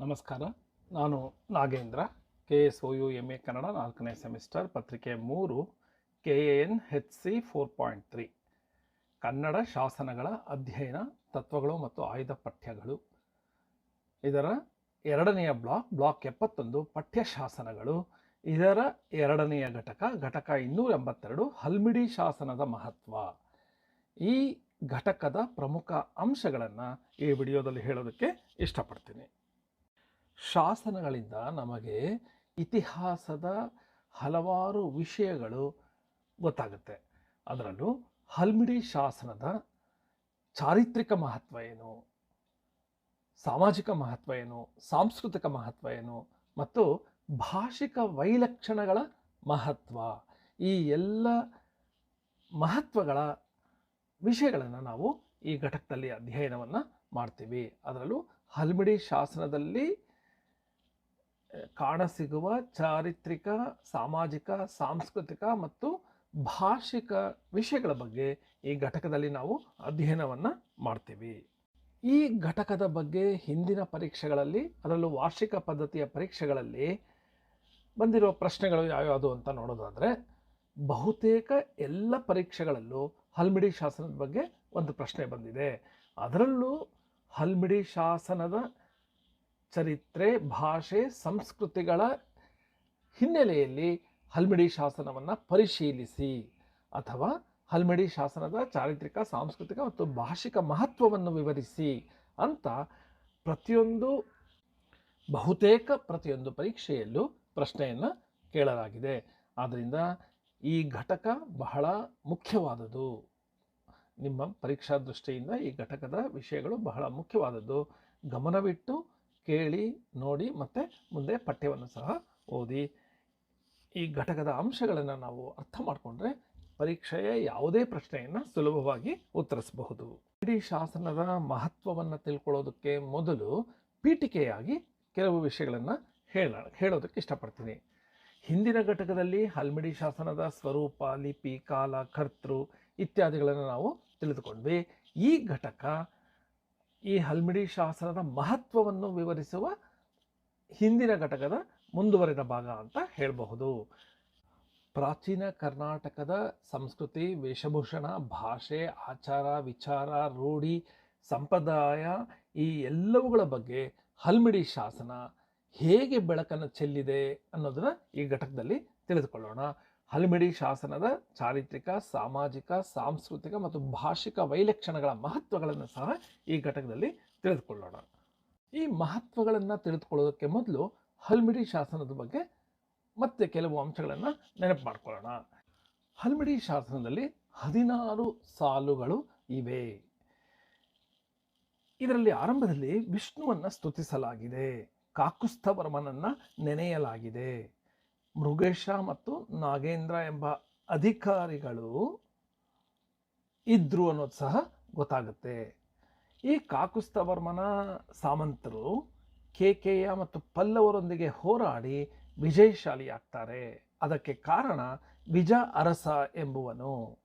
ನಮಸ್ಕಾರ. ನಾನು Nagendra K S O U M A Kannada ನಾಲ್ಕನೇ ಸೆಮಿಸ್ಟರ್ ಪತ್ರಿಕೆ ಮೂರು K A N H C four point three Kannada ಶಾಸನಗಳ ಅಧ್ಯಯನ, ತತ್ವಗಳು ಮತ್ತು ಆಯ್ದ ಪಠ್ಯಗಳು. ಇದರ ಎರಡನೆಯ ಬ್ಲಾಕ್ ಬ್ಲಾಕ್ ಎಪ್ಪತ್ತೊಂದು ಪಠ್ಯ ಶಾಸನಗಳು ಇದರ ಎರಡನೆಯ ಘಟಕ ಘಟಕ ಇನ್ನೂರ ಎಂಬತ್ತೆರಡು ಹಲ್ಮಿಡಿ ಶಾಸನದ ಮಹತ್ವ. ಈ ಘಟಕದ ಪ್ರಮುಖ ಅಂಶಗಳನ್ನು ಈ ವಿಡಿಯೋದಲ್ಲಿ ಹೇಳೋದಕ್ಕೆ ಇಷ್ಟಪಡ್ತೀನಿ. ಶಾಸನಗಳಿಂದ ನಮಗೆ ಇತಿಹಾಸದ ಹಲವಾರು ವಿಷಯಗಳು ಗೊತ್ತಾಗುತ್ತೆ. ಅದರಲ್ಲೂ ಹಲ್ಮಿಡಿ ಶಾಸನದ ಚಾರಿತ್ರಿಕ ಮಹತ್ವ ಏನು? ಸಾಮಾಜಿಕ ಮಹತ್ವ ಏನು? ಸಾಂಸ್ಕೃತಿಕ ಮಹತ್ವ ಏನು? ಮತ್ತು ಭಾಷಿಕ ವೈಲಕ್ಷಣಗಳ ಮಹತ್ವ. ಈ ಎಲ್ಲ ಮಹತ್ವಗಳ ವಿಷಯಗಳನ್ನು ನಾವು ಈ ಘಟಕದಲ್ಲಿ ಅಧ್ಯಯನವನ್ನು ಮಾಡ್ತೀವಿ. ಅದರಲ್ಲೂ ಹಲ್ಮಿಡಿ ಶಾಸನದಲ್ಲಿ ಕಾಣಸಿಗುವ ಚಾರಿತ್ರಿಕ, ಸಾಮಾಜಿಕ, ಸಾಂಸ್ಕೃತಿಕ ಮತ್ತು ಭಾಷಿಕ ವಿಷಯಗಳ ಬಗ್ಗೆ ಈ ಘಟಕದಲ್ಲಿ ನಾವು ಅಧ್ಯಯನವನ್ನು ಮಾಡ್ತೀವಿ. ಈ ಘಟಕದ ಬಗ್ಗೆ ಹಿಂದಿನ ಪರೀಕ್ಷೆಗಳಲ್ಲಿ, ಅದರಲ್ಲೂ ವಾರ್ಷಿಕ ಪದ್ಧತಿಯ ಪರೀಕ್ಷೆಗಳಲ್ಲಿ ಬಂದಿರುವ ಪ್ರಶ್ನೆಗಳು ಯಾವ್ಯಾವುದು ಅಂತ ನೋಡೋದಾದರೆ, ಬಹುತೇಕ ಎಲ್ಲ ಪರೀಕ್ಷೆಗಳಲ್ಲೂ ಹಲ್ಮಿಡಿ ಶಾಸನದ ಬಗ್ಗೆ ಒಂದು ಪ್ರಶ್ನೆ ಬಂದಿದೆ. ಅದರಲ್ಲೂ ಹಲ್ಮಿಡಿ ಶಾಸನದ ಚರಿತ್ರೆ, ಭಾಷೆ, ಸಂಸ್ಕೃತಿಗಳ ಹಿನ್ನೆಲೆಯಲ್ಲಿ ಹಲ್ಮಿಡಿ ಶಾಸನವನ್ನು ಪರಿಶೀಲಿಸಿ ಅಥವಾ ಹಲ್ಮಿಡಿ ಶಾಸನದ ಚಾರಿತ್ರಿಕ, ಸಾಂಸ್ಕೃತಿಕ ಮತ್ತು ಭಾಷಿಕ ಮಹತ್ವವನ್ನು ವಿವರಿಸಿ ಅಂತ ಪ್ರತಿಯೊಂದು, ಬಹುತೇಕ ಪ್ರತಿಯೊಂದು ಪರೀಕ್ಷೆಯಲ್ಲೂ ಪ್ರಶ್ನೆಯನ್ನು ಕೇಳಲಾಗಿದೆ. ಆದ್ದರಿಂದ ಈ ಘಟಕ ಬಹಳ ಮುಖ್ಯವಾದದ್ದು. ನಿಮ್ಮ ಪರೀಕ್ಷಾ ದೃಷ್ಟಿಯಿಂದ ಈ ಘಟಕದ ವಿಷಯಗಳು ಬಹಳ ಮುಖ್ಯವಾದದ್ದು. ಗಮನವಿಟ್ಟು ಕೇಳಿ, ನೋಡಿ ಮತ್ತು ಮುಂದೆ ಪಠ್ಯವನ್ನು ಸಹ ಓದಿ. ಈ ಘಟಕದ ಅಂಶಗಳನ್ನು ನಾವು ಅರ್ಥ ಮಾಡಿಕೊಂಡ್ರೆ ಪರೀಕ್ಷೆಯ ಯಾವುದೇ ಪ್ರಶ್ನೆಯನ್ನು ಸುಲಭವಾಗಿ ಉತ್ತರಿಸಬಹುದು. ಇಡೀ ಶಾಸನದ ಮಹತ್ವವನ್ನು ತಿಳ್ಕೊಳ್ಳೋದಕ್ಕೆ ಮೊದಲು ಪೀಠಿಕೆಯಾಗಿ ಕೆಲವು ವಿಷಯಗಳನ್ನು ಹೇಳ, ಹೇಳೋದಕ್ಕೆ ಇಷ್ಟಪಡ್ತೀನಿ. ಹಿಂದಿನ ಘಟಕದಲ್ಲಿ ಹಲ್ಮಿಡಿ ಶಾಸನದ ಸ್ವರೂಪ, ಲಿಪಿ, ಕಾಲ, ಕರ್ತೃ ಇತ್ಯಾದಿಗಳನ್ನು ನಾವು ತಿಳಿದುಕೊಂಡ್ವಿ. ಈ ಘಟಕ ಈ ಹಲ್ಮಿಡಿ ಶಾಸ್ತ್ರದ ಮಹತ್ವವನ್ನು ವಿವರಿಸುವ ಹಿಂದಿನ ಘಟಕದ ಮುಂದುವರೆದ ಭಾಗ ಅಂತ ಹೇಳಬಹುದು. ಪ್ರಾಚೀನ ಕರ್ನಾಟಕದ ಸಂಸ್ಕೃತಿ, ವೇಷಭೂಷಣ, ಭಾಷೆ, ಆಚಾರ, ವಿಚಾರ, ರೂಢಿ, ಸಂಪ್ರದಾಯ ಈ ಎಲ್ಲವುಗಳ ಬಗ್ಗೆ ಹಲ್ಮಿಡಿ ಶಾಸನ ಹೇಗೆ ಬೆಳಕನ್ನು ಚೆಲ್ಲಿದೆ ಅನ್ನೋದನ್ನ ಈ ಘಟಕದಲ್ಲಿ ತಿಳಿದುಕೊಳ್ಳೋಣ. ಹಲ್ಮಿಡಿ ಶಾಸನದ ಚಾರಿತ್ರಿಕ, ಸಾಮಾಜಿಕ, ಸಾಂಸ್ಕೃತಿಕ ಮತ್ತು ಭಾಷಿಕ ವೈಲಕ್ಷಣಗಳ ಮಹತ್ವಗಳನ್ನು ಸಹ ಈ ಘಟಕದಲ್ಲಿ ತಿಳಿದುಕೊಳ್ಳೋಣ. ಈ ಮಹತ್ವಗಳನ್ನು ತಿಳಿದುಕೊಳ್ಳೋದಕ್ಕೆ ಮೊದಲು ಹಲ್ಮಿಡಿ ಶಾಸನದ ಬಗ್ಗೆ ಮತ್ತೆ ಕೆಲವು ಅಂಶಗಳನ್ನು ನೆನಪು ಮಾಡಿಕೊಳ್ಳೋಣ. ಹಲ್ಮಿಡಿ ಶಾಸನದಲ್ಲಿ ಹದಿನಾರು ಸಾಲುಗಳು ಇವೆ. ಇದರಲ್ಲಿ ಆರಂಭದಲ್ಲಿ ವಿಷ್ಣುವನ್ನು ಸ್ತುತಿಸಲಾಗಿದೆ. ಕಾಕುಸ್ಥವರ್ಮನನ್ನು ನೆನೆಯಲಾಗಿದೆ. ಮೃಗೇಶ ಮತ್ತು ನಾಗೇಂದ್ರ ಎಂಬ ಅಧಿಕಾರಿಗಳು ಇದ್ರು ಅನ್ನೋದು ಸಹ ಗೊತ್ತಾಗುತ್ತೆ. ಈ ಕಾಕುಸ್ತವರ್ಮನ ಸಾಮಂತರು ಕೆಕೆಯ ಮತ್ತು ಪಲ್ಲವರೊಂದಿಗೆ ಹೋರಾಡಿ ವಿಜಯಶಾಲಿಯಾಗ್ತಾರೆ ಅದಕ್ಕೆ ಕಾರಣ ವಿಜ ಅರಸ ಎಂಬುವನು.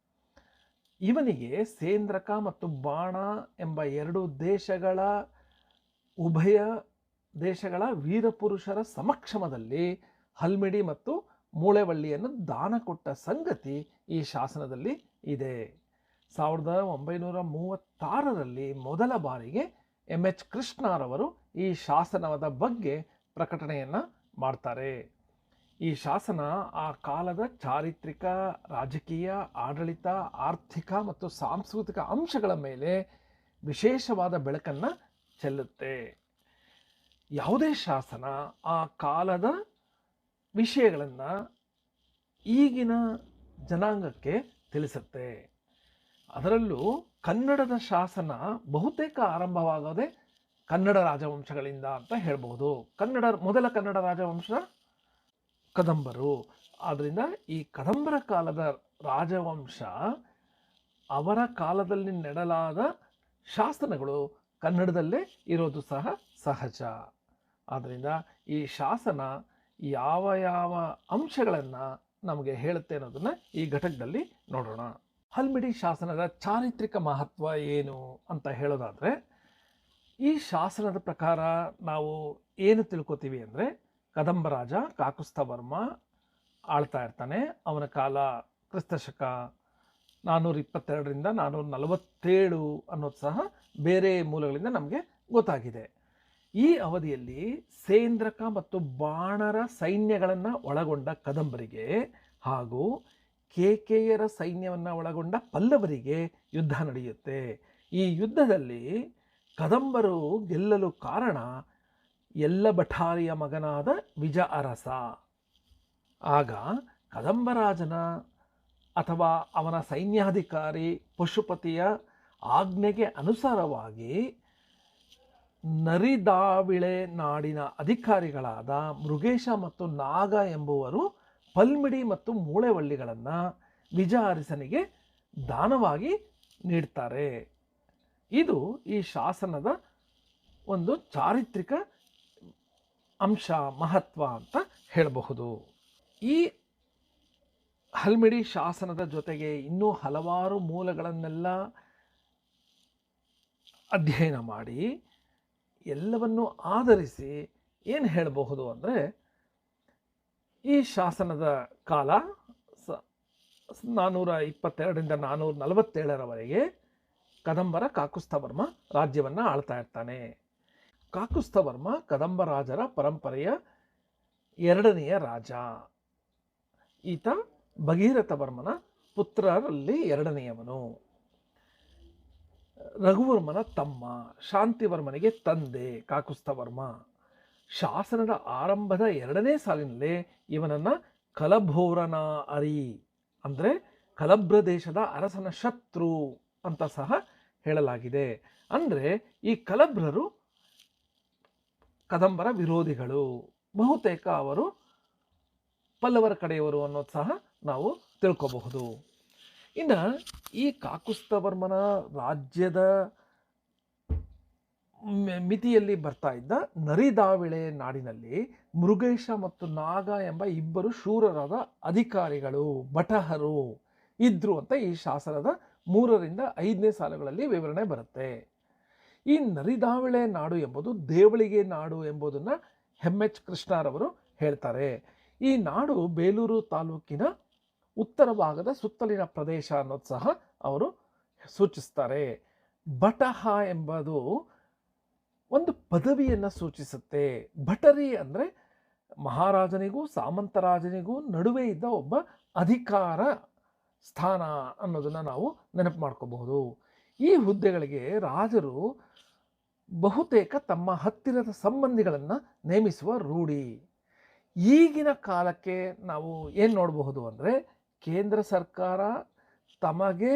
ಇವನಿಗೆ ಸೇಂದ್ರಕ ಮತ್ತು ಬಾಣ ಎಂಬ ಎರಡು ದೇಶಗಳ, ಉಭಯ ದೇಶಗಳ ವೀರಪುರುಷರ ಸಮಕ್ಷಮದಲ್ಲಿ ಹಲ್ಮಿಡಿ ಮತ್ತು ಮೂಳೆವಳ್ಳಿಯನ್ನು ದಾನ ಕೊಟ್ಟ ಸಂಗತಿ ಈ ಶಾಸನದಲ್ಲಿ ಇದೆ. ಸಾವಿರದ ಒಂಬೈನೂರ ಮೂವತ್ತಾರರಲ್ಲಿ ಮೊದಲ ಬಾರಿಗೆ ಎಂ ಎಚ್ ಕೃಷ್ಣರವರು ಈ ಶಾಸನದ ಬಗ್ಗೆ ಪ್ರಕಟಣೆಯನ್ನು ಮಾಡ್ತಾರೆ. ಈ ಶಾಸನ ಆ ಕಾಲದ ಚಾರಿತ್ರಿಕ, ರಾಜಕೀಯ, ಆಡಳಿತ, ಆರ್ಥಿಕ ಮತ್ತು ಸಾಂಸ್ಕೃತಿಕ ಅಂಶಗಳ ಮೇಲೆ ವಿಶೇಷವಾದ ಬೆಳಕನ್ನು ಚೆಲ್ಲುತ್ತೆ. ಯಾವುದೇ ಶಾಸನ ಆ ಕಾಲದ ವಿಷಯಗಳನ್ನು ಈಗಿನ ಜನಾಂಗಕ್ಕೆ ತಿಳಿಸುತ್ತೆ. ಅದರಲ್ಲೂ ಕನ್ನಡದ ಶಾಸನ ಬಹುತೇಕ ಆರಂಭವಾಗೋದೇ ಕನ್ನಡ ರಾಜವಂಶಗಳಿಂದ ಅಂತ ಹೇಳ್ಬೋದು. ಕನ್ನಡ, ಮೊದಲ ಕನ್ನಡ ರಾಜವಂಶ ಕದಂಬರು. ಆದ್ದರಿಂದ ಈ ಕದಂಬರ ಕಾಲದ ರಾಜವಂಶ ಅವರ ಕಾಲದಲ್ಲಿ ನೆಡಲಾದ ಶಾಸನಗಳು ಕನ್ನಡದಲ್ಲೇ ಇರೋದು ಸಹ ಸಹಜ. ಆದ್ದರಿಂದ ಈ ಶಾಸನ ಯಾವ ಯಾವ ಅಂಶಗಳನ್ನು ನಮಗೆ ಹೇಳುತ್ತೆ ಅನ್ನೋದನ್ನು ಈ ಘಟಕದಲ್ಲಿ ನೋಡೋಣ. ಹಲ್ಮಿಡಿ ಶಾಸನದ ಚಾರಿತ್ರಿಕ ಮಹತ್ವ ಏನು ಅಂತ ಹೇಳೋದಾದರೆ, ಈ ಶಾಸನದ ಪ್ರಕಾರ ನಾವು ಏನು ತಿಳ್ಕೊತೀವಿ ಅಂದರೆ, ಕದಂಬರಾಜ ಕಾಕುಸ್ಥವರ್ಮ ಆಳ್ತಾ ಇರ್ತಾನೆ. ಅವನ ಕಾಲ ಕ್ರಿಸ್ತಶಕ ನಾನ್ನೂರ ಇಪ್ಪತ್ತೆರಡರಿಂದ ನಾನ್ನೂರ ನಲವತ್ತೇಳು ಅನ್ನೋದು ಸಹ ಬೇರೆ ಮೂಲಗಳಿಂದ ನಮಗೆ ಗೊತ್ತಾಗಿದೆ. ಈ ಅವಧಿಯಲ್ಲಿ ಸೇಂದ್ರಕ ಮತ್ತು ಬಾಣರ ಸೈನ್ಯಗಳನ್ನು ಒಳಗೊಂಡ ಕದಂಬರಿಗೆ ಹಾಗೂ ಕೇಕೆಯರ ಸೈನ್ಯವನ್ನು ಒಳಗೊಂಡ ಪಲ್ಲವರಿಗೆ ಯುದ್ಧ ನಡೆಯುತ್ತೆ. ಈ ಯುದ್ಧದಲ್ಲಿ ಕದಂಬರು ಗೆಲ್ಲಲು ಕಾರಣ ಎಲ್ಲ ಭಠಾರಿಯ ಮಗನಾದ ವಿಜ ಅರಸ ಆಗ ಕದಂಬರಾಜನ ಅಥವಾ ಅವನ ಸೈನ್ಯಾಧಿಕಾರಿ ಪಶುಪತಿಯ ಆಜ್ಞೆಗೆ ಅನುಸಾರವಾಗಿ ನರಿದಾವಿಳೆ ನಾಡಿನ ಅಧಿಕಾರಿಗಳಾದ ಮೃಗೇಶ ಮತ್ತು ನಾಗ ಎಂಬುವರು ಪಲ್ಮಿಡಿ ಮತ್ತು ಮೂಳೆವಳ್ಳಿಗಳನ್ನು ನಿಜ ಅರಸನಿಗೆ ದಾನವಾಗಿ ನೀಡ್ತಾರೆ. ಇದು ಈ ಶಾಸನದ ಒಂದು ಚಾರಿತ್ರಿಕ ಅಂಶ, ಮಹತ್ವ ಅಂತ ಹೇಳಬಹುದು. ಈ ಹಲ್ಮಿಡಿ ಶಾಸನದ ಜೊತೆಗೆ ಇನ್ನೂ ಹಲವಾರು ಮೂಲಗಳನ್ನೆಲ್ಲ ಅಧ್ಯಯನ ಮಾಡಿ ಎಲ್ಲವನ್ನು ಆಧರಿಸಿ ಏನು ಹೇಳಬಹುದು ಅಂದರೆ ಈ ಶಾಸನದ ಕಾಲ ಸ ನಾನ್ನೂರ ಇಪ್ಪತ್ತೆರಡರಿಂದ ನಾನ್ನೂರ ನಲವತ್ತೇಳರವರೆಗೆ ಕದಂಬರ ಕಾಕುಸ್ಥವರ್ಮ ರಾಜ್ಯವನ್ನು ಆಳ್ತಾ ಇರ್ತಾನೆ. ಕಾಕುಸ್ತವರ್ಮ ಕದಂಬ ರಾಜರ ಪರಂಪರೆಯ ಎರಡನೆಯ ರಾಜ. ಈತ ಭಗೀರಥವರ್ಮನ ಪುತ್ರರಲ್ಲಿ ಎರಡನೆಯವನು. ರಘುವರ್ಮನ ತಮ್ಮ, ಶಾಂತಿವರ್ಮನಿಗೆ ತಂದೆ ಕಾಕುಸ್ಥವರ್ಮ ಶಾಸನದ ಆರಂಭದ ಎರಡನೇ ಸಾಲಿನಲ್ಲೇ ಇವನನ್ನು ಕಲಭೋರನ ಅರಿ, ಅಂದರೆ ಕಲಭ್ರ ದೇಶದ ಅರಸನ ಶತ್ರು ಅಂತ ಸಹ ಹೇಳಲಾಗಿದೆ. ಅಂದರೆ ಈ ಕಲಭ್ರರು ಕದಂಬರ ವಿರೋಧಿಗಳು. ಬಹುತೇಕ ಅವರು ಪಲ್ಲವರ ಕಡೆಯವರು ಅನ್ನೋದು ಸಹ ನಾವು ತಿಳ್ಕೋಬಹುದು. ಇನ್ನು ಈ ಕಾಕುಸ್ತವರ್ಮನ ರಾಜ್ಯದ ಮಿತಿಯಲ್ಲಿ ಬರ್ತಾ ಇದ್ದ ನರಿದಾವಿಳೆ ನಾಡಿನಲ್ಲಿ ಮೃಗೇಶ ಮತ್ತು ನಾಗ ಎಂಬ ಇಬ್ಬರು ಶೂರರಾದ ಅಧಿಕಾರಿಗಳು, ಭಟಹರು ಇದ್ರು ಅಂತ ಈ ಶಾಸನದ ಮೂರರಿಂದ ಐದನೇ ಸಾಲುಗಳಲ್ಲಿ ವಿವರಣೆ ಬರುತ್ತೆ. ಈ ನರಿದಾವಿಳೆ ನಾಡು ಎಂಬುದು ದೇವಳಿಗೆ ನಾಡು ಎಂಬುದನ್ನು ಎಂ ಎಚ್ ಕೃಷ್ಣರವರು ಹೇಳ್ತಾರೆ. ಈ ನಾಡು ಬೇಲೂರು ತಾಲೂಕಿನ ಉತ್ತರ ಭಾಗದ ಸುತ್ತಲಿನ ಪ್ರದೇಶ ಅನ್ನೋದು ಸಹ ಅವರು ಸೂಚಿಸ್ತಾರೆ. ಬಟಹ ಎಂಬುದು ಒಂದು ಪದವಿಯನ್ನು ಸೂಚಿಸುತ್ತೆ. ಭಟರಿ ಅಂದರೆ ಮಹಾರಾಜನಿಗೂ ಸಾಮಂತರಾಜನಿಗೂ ನಡುವೆ ಇದ್ದ ಒಬ್ಬ ಅಧಿಕಾರ ಸ್ಥಾನ ಅನ್ನೋದನ್ನು ನಾವು ನೆನಪು ಮಾಡ್ಕೋಬಹುದು. ಈ ಹುದ್ದೆಗಳಿಗೆ ರಾಜರು ಬಹುತೇಕ ತಮ್ಮ ಹತ್ತಿರದ ಸಂಬಂಧಿಗಳನ್ನು ನೇಮಿಸುವ ರೂಢಿ. ಈಗಿನ ಕಾಲಕ್ಕೆ ನಾವು ಏನು ನೋಡಬಹುದು ಅಂದರೆ ಕೇಂದ್ರ ಸರ್ಕಾರ ತಮಗೆ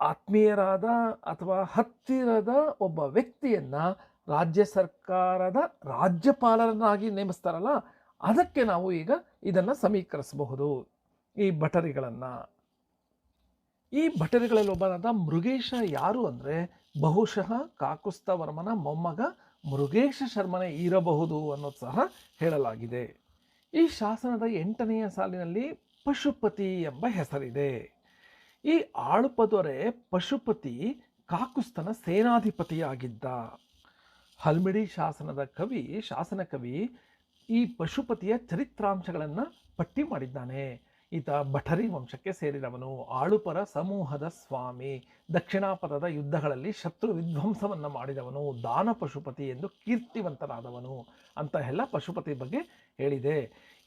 ಆತ್ಮೀಯರಾದ ಅಥವಾ ಹತ್ತಿರದ ಒಬ್ಬ ವ್ಯಕ್ತಿಯನ್ನ ರಾಜ್ಯ ಸರ್ಕಾರದ ರಾಜ್ಯಪಾಲರನ್ನಾಗಿ ನೇಮಿಸ್ತಾರಲ್ಲ, ಅದಕ್ಕೆ ನಾವು ಈಗ ಇದನ್ನು ಸಮೀಕರಿಸಬಹುದು. ಈ ಭಟರಿಗಳನ್ನು. ಈ ಭಟರಿಗಳಲ್ಲಿ ಒಬ್ಬನಾದ ಮೃಗೇಶ ಯಾರು ಅಂದರೆ, ಬಹುಶಃ ಕಾಕುಸ್ಥವರ್ಮನ ಮೊಮ್ಮಗ ಮೃಗೇಶ ಶರ್ಮನೇ ಇರಬಹುದು ಅನ್ನೋದು ಸಹ ಹೇಳಲಾಗಿದೆ. ಈ ಶಾಸನದ ಎಂಟನೆಯ ಸಾಲಿನಲ್ಲಿ ಪಶುಪತಿ ಎಂಬ ಹೆಸರಿದೆ. ಈ ಆಳುಪದೊರೆ ಪಶುಪತಿ ಕಾಕುಸ್ತನ ಸೇನಾಧಿಪತಿಯಾಗಿದ್ದ. ಹಲ್ಮಿಡಿ ಶಾಸನದ ಕವಿ, ಶಾಸನ ಕವಿ ಈ ಪಶುಪತಿಯ ಚರಿತ್ರಾಂಶಗಳನ್ನು ಪಟ್ಟಿ ಮಾಡಿದ್ದಾನೆ. ಈತ ಭಟರಿ ವಂಶಕ್ಕೆ ಸೇರಿದವನು. ಆಳುಪರ ಸಮೂಹದ ಸ್ವಾಮಿ. ದಕ್ಷಿಣಾಪದದ ಯುದ್ಧಗಳಲ್ಲಿ ಶತ್ರು ವಿಧ್ವಂಸವನ್ನು ಮಾಡಿದವನು. ದಾನ ಪಶುಪತಿ ಎಂದು ಕೀರ್ತಿವಂತನಾದವನು ಅಂತ ಎಲ್ಲ ಪಶುಪತಿ ಬಗ್ಗೆ ಹೇಳಿದೆ.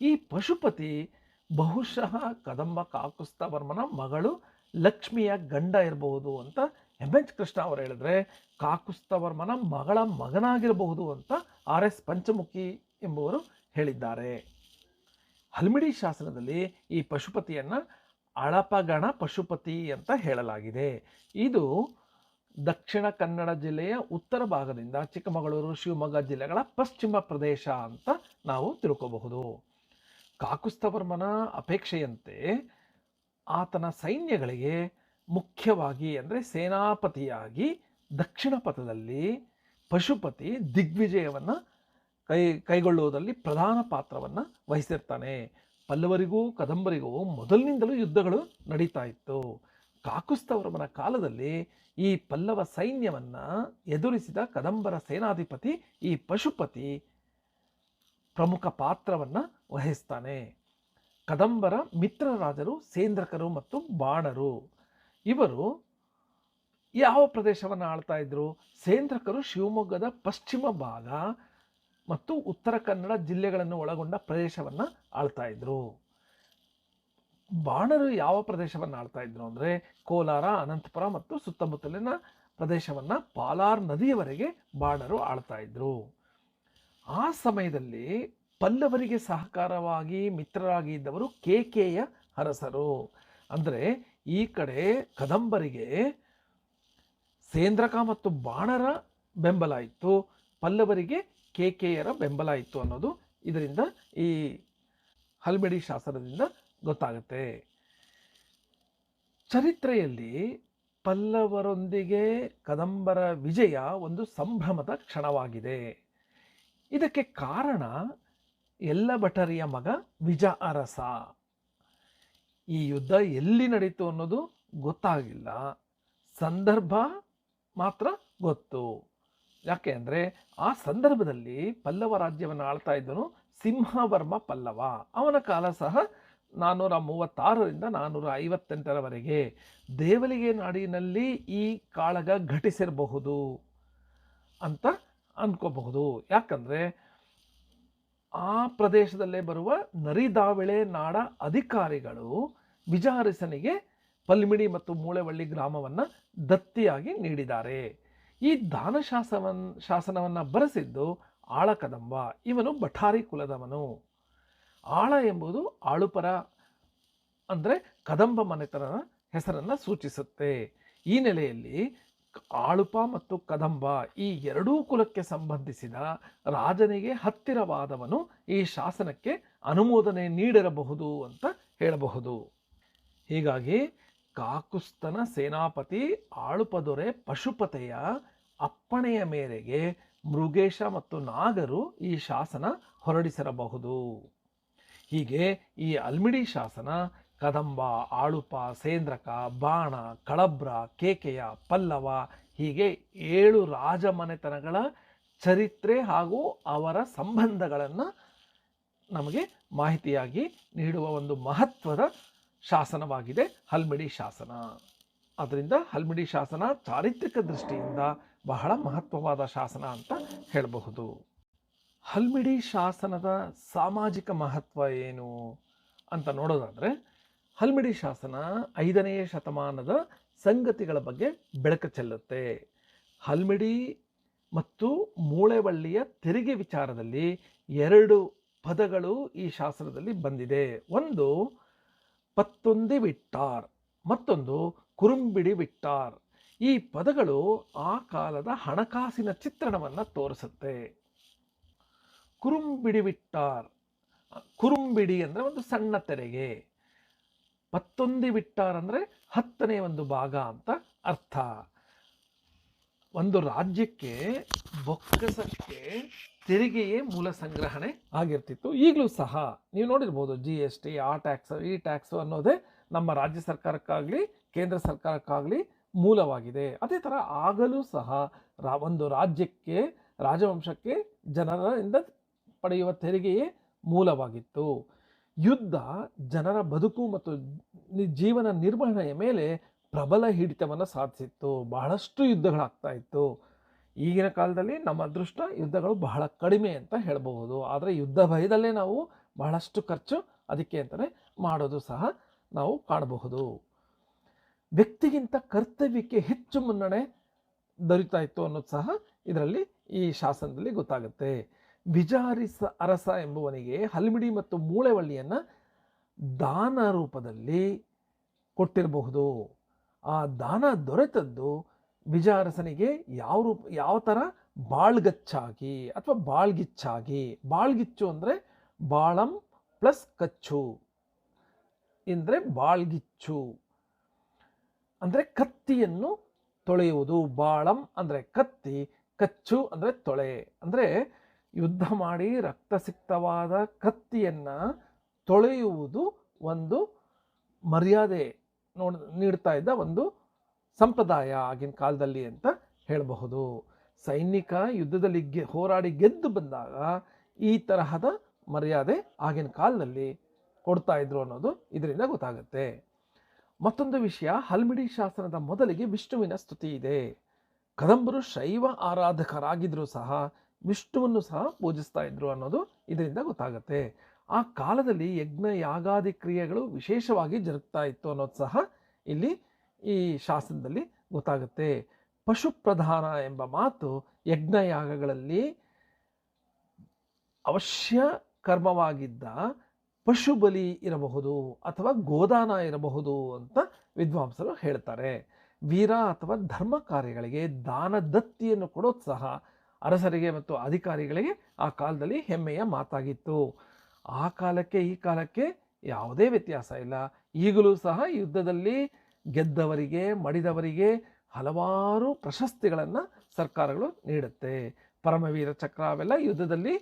ಈ ಪಶುಪತಿ ಬಹುಶಃ ಕದಂಬ ಕಾಕುಸ್ತವರ್ಮನ ಮಗಳು ಲಕ್ಷ್ಮಿಯ ಗಂಡ ಇರಬಹುದು ಅಂತ ಎಂ ಎಚ್ ಕೃಷ್ಣ ಅವರು ಹೇಳಿದ್ರೆ ಕಾಕುಸ್ತವರ್ಮನ ಮಗಳ ಮಗನಾಗಿರಬಹುದು ಅಂತ ಆರ್ ಎಸ್ ಪಂಚಮುಖಿ ಎಂಬುವರು ಹೇಳಿದ್ದಾರೆ. ಹಲ್ಮಿಡಿ ಶಾಸನದಲ್ಲಿ ಈ ಪಶುಪತಿಯನ್ನ ಅಳಪಗಣ ಪಶುಪತಿ ಅಂತ ಹೇಳಲಾಗಿದೆ. ಇದು ದಕ್ಷಿಣ ಕನ್ನಡ ಜಿಲ್ಲೆಯ ಉತ್ತರ ಭಾಗದಿಂದ ಚಿಕ್ಕಮಗಳೂರು, ಶಿವಮೊಗ್ಗ ಜಿಲ್ಲೆಗಳ ಪಶ್ಚಿಮ ಪ್ರದೇಶ ಅಂತ ನಾವು ತಿಳ್ಕೋಬಹುದು. ಕಾಕುಸ್ಥವರ್ಮನ ಅಪೇಕ್ಷೆಯಂತೆ ಆತನ ಸೈನ್ಯಗಳಿಗೆ ಮುಖ್ಯವಾಗಿ ಅಂದರೆ ಸೇನಾಪತಿಯಾಗಿ ದಕ್ಷಿಣ ಪಥದಲ್ಲಿ ಪಶುಪತಿ ದಿಗ್ವಿಜಯವನ್ನು ಕೈ ಕೈಗೊಳ್ಳುವುದರಲ್ಲಿ ಪ್ರಧಾನ ಪಾತ್ರವನ್ನು ವಹಿಸಿರ್ತಾನೆ. ಪಲ್ಲವರಿಗೂ ಕದಂಬರಿಗೂ ಮೊದಲಿನಿಂದಲೂ ಯುದ್ಧಗಳು ನಡೀತಾ ಇತ್ತು. ಕಾಕುಸ್ತವರ್ಮನ ಕಾಲದಲ್ಲಿ ಈ ಪಲ್ಲವ ಸೈನ್ಯವನ್ನು ಎದುರಿಸಿದ ಕದಂಬರ ಸೇನಾಧಿಪತಿ ಈ ಪಶುಪತಿ ಪ್ರಮುಖ ಪಾತ್ರವನ್ನ ವಹಿಸ್ತಾನೆ. ಕದಂಬರ ಮಿತ್ರರಾಜರು ಸೇಂದ್ರಕರು ಮತ್ತು ಬಾಣರು. ಇವರು ಯಾವ ಪ್ರದೇಶವನ್ನು ಆಳ್ತಾ ಇದ್ರು? ಸೇಂದ್ರಕರು ಶಿವಮೊಗ್ಗದ ಪಶ್ಚಿಮ ಭಾಗ ಮತ್ತು ಉತ್ತರ ಕನ್ನಡ ಜಿಲ್ಲೆಗಳನ್ನು ಒಳಗೊಂಡ ಪ್ರದೇಶವನ್ನು ಆಳ್ತಾ ಇದ್ರು. ಬಾಣರು ಯಾವ ಪ್ರದೇಶವನ್ನು ಆಳ್ತಾ ಇದ್ರು ಅಂದರೆ ಕೋಲಾರ, ಅನಂತಪುರ ಮತ್ತು ಸುತ್ತಮುತ್ತಲಿನ ಪ್ರದೇಶವನ್ನು ಪಾಲಾರ್ ನದಿಯವರೆಗೆ ಬಾಣರು ಆಳ್ತಾ ಇದ್ರು. ಆ ಸಮಯದಲ್ಲಿ ಪಲ್ಲವರಿಗೆ ಸಹಕಾರವಾಗಿ ಮಿತ್ರರಾಗಿ ಇದ್ದವರು ಕೇಕೆಯ ಅರಸರು. ಅಂದರೆ ಈ ಕಡೆ ಕದಂಬರಿಗೆ ಸೇಂದ್ರಕ ಮತ್ತು ಬಾಣರ ಬೆಂಬಲ ಇತ್ತು. ಪಲ್ಲವರಿಗೆ ಕೇಕೆಯರ ಬೆಂಬಲ ಇತ್ತು ಅನ್ನೋದು ಇದರಿಂದ ಈ ಹಲ್ಬೆಡಿ ಶಾಸನದಿಂದ ಗೊತ್ತಾಗುತ್ತೆ. ಚರಿತ್ರೆಯಲ್ಲಿ ಪಲ್ಲವರೊಂದಿಗೆ ಕದಂಬರ ವಿಜಯ ಒಂದು ಸಂಭ್ರಮದ ಕ್ಷಣವಾಗಿದೆ. ಇದಕ್ಕೆ ಕಾರಣ ಎಲ್ಲ ಭಟರಿಯ ಮಗ ವಿಜ ಅರಸ. ಈ ಯುದ್ಧ ಎಲ್ಲಿ ನಡೀತು ಅನ್ನೋದು ಗೊತ್ತಾಗಿಲ್ಲ. ಸಂದರ್ಭ ಮಾತ್ರ ಗೊತ್ತು. ಯಾಕೆ ಅಂದರೆ ಆ ಸಂದರ್ಭದಲ್ಲಿ ಪಲ್ಲವ ರಾಜ್ಯವನ್ನು ಆಳ್ತಾ ಇದ್ದನು ಸಿಂಹವರ್ಮ ಪಲ್ಲವ. ಅವನ ಕಾಲ ಸಹ ನಾನ್ನೂರ ಮೂವತ್ತಾರರಿಂದ ನಾನ್ನೂರ ಐವತ್ತೆಂಟರವರೆಗೆ ದೇವಲಿಗೆ ನಾಡಿನಲ್ಲಿ ಈ ಕಾಳಗ ಘಟಿಸಿರಬಹುದು ಅಂತ ಅನ್ಕೋಬಹುದು. ಯಾಕಂದರೆ ಆ ಪ್ರದೇಶದಲ್ಲೇ ಬರುವ ನರಿದಾವಳೆ ನಾಡ ಅಧಿಕಾರಿಗಳು ವಿಜಾರಿಸನಿಗೆ ಪಲ್ಮಿಡಿ ಮತ್ತು ಮೂಳೆವಳ್ಳಿ ಗ್ರಾಮವನ್ನು ದತ್ತಿಯಾಗಿ ನೀಡಿದ್ದಾರೆ. ಈ ದಾನ ಶಾಸವನ್, ಶಾಸನವನ್ನು ಬರೆಸಿದ್ದು ಆಳಕದಂಬ ಇವನು ಬಠಾರಿ ಕುಲದವನು. ಆಳ ಎಂಬುದು ಆಳುಪರ ಅಂದರೆ ಕದಂಬ ಮನೆತನದ ಹೆಸರನ್ನು ಸೂಚಿಸುತ್ತೆ. ಈ ನೆಲೆಯಲ್ಲಿ ಆಳುಪ ಮತ್ತು ಕದಂಬ ಈ ಎರಡೂ ಕುಲಕ್ಕೆ ಸಂಬಂಧಿಸಿದ ರಾಜನಿಗೆ ಹತ್ತಿರವಾದವನು ಈ ಶಾಸನಕ್ಕೆ ಅನುಮೋದನೆ ನೀಡಿರಬಹುದು ಅಂತ ಹೇಳಬಹುದು. ಹೀಗಾಗಿ ಕಾಕುಸ್ತನ ಸೇನಾಪತಿ ಆಳುಪದೊರೆ ಪಶುಪತೆಯ ಅಪ್ಪಣೆಯ ಮೇರೆಗೆ ಮೃಗೇಶ ಮತ್ತು ನಾಗರು ಈ ಶಾಸನ ಹೊರಡಿಸಿರಬಹುದು. ಹೀಗೆ ಈ ಅಲ್ಮಿಡಿ ಶಾಸನ ಕದಂಬ, ಆಳುಪ, ಸೇಂದ್ರಕ, ಬಾಣ, ಕಳಬ್ರ, ಕೇಕೆಯ, ಪಲ್ಲವ ಹೀಗೆ ಏಳು ರಾಜಮನೆತನಗಳ ಚರಿತ್ರೆ ಹಾಗೂ ಅವರ ಸಂಬಂಧಗಳನ್ನು ನಮಗೆ ಮಾಹಿತಿಯಾಗಿ ನೀಡುವ ಒಂದು ಮಹತ್ವದ ಶಾಸನವಾಗಿದೆ ಹಲ್ಮಿಡಿ ಶಾಸನ. ಅದರಿಂದ ಹಲ್ಮಿಡಿ ಶಾಸನ ಚಾರಿತ್ರಿಕ ದೃಷ್ಟಿಯಿಂದ ಬಹಳ ಮಹತ್ವವಾದ ಶಾಸನ ಅಂತ ಹೇಳಬಹುದು. ಹಲ್ಮಿಡಿ ಶಾಸನದ ಸಾಮಾಜಿಕ ಮಹತ್ವ ಏನು ಅಂತ ನೋಡೋದಾದರೆ ಹಲ್ಮಿಡಿ ಶಾಸನ ಐದನೆಯ ಶತಮಾನದ ಸಂಗತಿಗಳ ಬಗ್ಗೆ ಬೆಳಕು ಚೆಲ್ಲುತ್ತೆ. ಹಲ್ಮಿಡಿ ಮತ್ತು ಮೂಳೆವಳ್ಳಿಯ ತೆರಿಗೆ ವಿಚಾರದಲ್ಲಿ ಎರಡು ಪದಗಳು ಈ ಶಾಸ್ತ್ರದಲ್ಲಿ ಬಂದಿದೆ. ಒಂದು, ಪತ್ತೊಂದಿ ವಿಟ್ಟಾರ್, ಮತ್ತೊಂದು, ಕುರುಂಬಿಡಿ ವಿಟ್ಟಾರ್. ಈ ಪದಗಳು ಆ ಕಾಲದ ಹಣಕಾಸಿನ ಚಿತ್ರಣವನ್ನು ತೋರಿಸುತ್ತೆ. ಕುರುಂಬಿಡಿ ವಿಟ್ಟಾರ್, ಕುರುಂಬಿಡಿ ಅಂದರೆ ಒಂದು ಸಣ್ಣ ತೆರಿಗೆ. ಪತ್ತೊಂದಿ ಬಿಟ್ಟಾರಂದರೆ ಹತ್ತನೇ ಒಂದು ಭಾಗ ಅಂತ ಅರ್ಥ. ಒಂದು ರಾಜ್ಯಕ್ಕೆ ಬೊಕ್ಕಸಕ್ಕೆ ತೆರಿಗೆಯೇ ಮೂಲ ಸಂಗ್ರಹಣೆ ಆಗಿರ್ತಿತ್ತು. ಈಗಲೂ ಸಹ ನೀವು ನೋಡಿರ್ಬೋದು ಜಿ ಎಸ್ ಟಿ ಆ ಟ್ಯಾಕ್ಸ್ ಈ ಟ್ಯಾಕ್ಸು ಅನ್ನೋದೇ ನಮ್ಮ ರಾಜ್ಯ ಸರ್ಕಾರಕ್ಕಾಗಲಿ, ಕೇಂದ್ರ ಸರ್ಕಾರಕ್ಕಾಗಲಿ ಮೂಲವಾಗಿದೆ. ಅದೇ ಥರ ಆಗಲೂ ಸಹ ರಾ, ಒಂದು ರಾಜ್ಯಕ್ಕೆ, ರಾಜವಂಶಕ್ಕೆ ಜನರಿಂದ ಪಡೆಯುವ ತೆರಿಗೆಯೇ ಮೂಲವಾಗಿತ್ತು. ಯುದ್ಧ ಜನರ ಬದುಕು ಮತ್ತು ಜೀವನ ನಿರ್ವಹಣೆಯ ಮೇಲೆ ಪ್ರಬಲ ಹಿಡಿತವನ್ನು ಸಾಧಿಸಿತ್ತು. ಬಹಳಷ್ಟು ಯುದ್ಧಗಳಾಗ್ತಾ ಇತ್ತು. ಈಗಿನ ಕಾಲದಲ್ಲಿ ನಮ್ಮ ಅದೃಷ್ಟ ಯುದ್ಧಗಳು ಬಹಳ ಕಡಿಮೆ ಅಂತ ಹೇಳಬಹುದು. ಆದರೆ ಯುದ್ಧ ಭಯದಲ್ಲೇ ನಾವು ಬಹಳಷ್ಟು ಖರ್ಚು ಅದಕ್ಕೆ ಅಂತಲೇ ಮಾಡೋದು ಸಹ ನಾವು ಕಾಣಬಹುದು. ವ್ಯಕ್ತಿಗಿಂತ ಕರ್ತವ್ಯಕ್ಕೆ ಹೆಚ್ಚು ಮುನ್ನಡೆ ದೊರೀತಾ ಇತ್ತು ಅನ್ನೋದು ಸಹ ಇದರಲ್ಲಿ ಈ ಶಾಸನದಲ್ಲಿ ಗೊತ್ತಾಗುತ್ತೆ. ವಿಜಾರಿಸ ಅರಸ ಎಂಬುವನಿಗೆ ಹಲ್ಮಿಡಿ ಮತ್ತು ಮೂಳೆವಳ್ಳಿಯನ್ನು ದಾನ ರೂಪದಲ್ಲಿ ಕೊಟ್ಟಿರಬಹುದು. ಆ ದಾನ ದೊರೆತದ್ದು ವಿಜಾರಸನಿಗೆ ಯಾವ ರೂಪ, ಯಾವ ಥರ ಬಾಳ್ಗಚ್ಚಾಗಿ ಅಥವಾ ಬಾಳ್ಗಿಚ್ಚಾಗಿ. ಬಾಳ್ಗಿಚ್ಚು ಅಂದರೆ ಬಾಳಂ ಪ್ಲಸ್ ಕಚ್ಚು. ಎಂದರೆ ಬಾಳ್ಗಿಚ್ಚು. ಅಂದರೆ ಕತ್ತಿಯನ್ನು ತೊಳೆಯುವುದು. ಬಾಳಂ ಅಂದರೆ ಕತ್ತಿ, ಕಚ್ಚು ಅಂದರೆ ತೊಳೆ. ಅಂದರೆ ಯುದ್ಧ ಮಾಡಿ ರಕ್ತಸಿಕ್ತವಾದ ಕತ್ತಿಯನ್ನು ತೊಳೆಯುವುದು ಒಂದು ಮರ್ಯಾದೆ ನೋಡ್ ನೀಡ್ತಾ ಇದ್ದ ಒಂದು ಸಂಪ್ರದಾಯ ಆಗಿನ ಕಾಲದಲ್ಲಿ ಅಂತ ಹೇಳಬಹುದು. ಸೈನಿಕ ಯುದ್ಧದಲ್ಲಿ ಗೆ ಹೋರಾಡಿ ಗೆದ್ದು ಬಂದಾಗ ಈ ತರಹದ ಮರ್ಯಾದೆ ಆಗಿನ ಕಾಲದಲ್ಲಿ ಕೊಡ್ತಾ ಇದ್ರು ಅನ್ನೋದು ಇದರಿಂದ ಗೊತ್ತಾಗುತ್ತೆ. ಮತ್ತೊಂದು ವಿಷಯ, ಹಲ್ಮಿಡಿ ಶಾಸನದ ಮೊದಲಿಗೆ ವಿಷ್ಣುವಿನ ಸ್ತುತಿ ಇದೆ. ಕದಂಬರು ಶೈವ ಆರಾಧಕರಾಗಿದ್ದರೂ ಸಹ ವಿಷ್ಣುವನ್ನು ಸಹ ಪೂಜಿಸ್ತಾ ಇದ್ರು ಅನ್ನೋದು ಇದರಿಂದ ಗೊತ್ತಾಗುತ್ತೆ. ಆ ಕಾಲದಲ್ಲಿ ಯಜ್ಞ, ಯಾಗಾದಿ ಕ್ರಿಯೆಗಳು ವಿಶೇಷವಾಗಿ ಜರುಗ್ತಾ ಇತ್ತು ಅನ್ನೋದು ಸಹ ಇಲ್ಲಿ ಈ ಶಾಸನದಲ್ಲಿ ಗೊತ್ತಾಗುತ್ತೆ. ಪಶುಪ್ರಧಾನ ಎಂಬ ಮಾತು ಯಜ್ಞ, ಯಾಗಗಳಲ್ಲಿ ಅವಶ್ಯ ಕರ್ಮವಾಗಿದ್ದ ಪಶು ಬಲಿ ಇರಬಹುದು ಅಥವಾ ಗೋದಾನ ಇರಬಹುದು ಅಂತ ವಿದ್ವಾಂಸರು ಹೇಳ್ತಾರೆ. ವೀರ ಅಥವಾ ಧರ್ಮ ಕಾರ್ಯಗಳಿಗೆ ದಾನ ದತ್ತಿಯನ್ನು ಕೊಡೋದು ಸಹ ಅರಸರಿಗೆ ಮತ್ತು ಅಧಿಕಾರಿಗಳಿಗೆ ಆ ಕಾಲದಲ್ಲಿ ಹೆಮ್ಮೆಯ ಮಾತಾಗಿತ್ತು. ಆ ಕಾಲಕ್ಕೆ, ಈ ಕಾಲಕ್ಕೆ ಯಾವುದೇ ವ್ಯತ್ಯಾಸ ಇಲ್ಲ. ಈಗಲೂ ಸಹ ಯುದ್ಧದಲ್ಲಿ ಗೆದ್ದವರಿಗೆ, ಮಡಿದವರಿಗೆ ಹಲವಾರು ಪ್ರಶಸ್ತಿಗಳನ್ನು ಸರ್ಕಾರಗಳು ನೀಡುತ್ತೆ. ಪರಮವೀರ ಚಕ್ರ ಅವೆಲ್ಲ ಯುದ್ಧದಲ್ಲಿ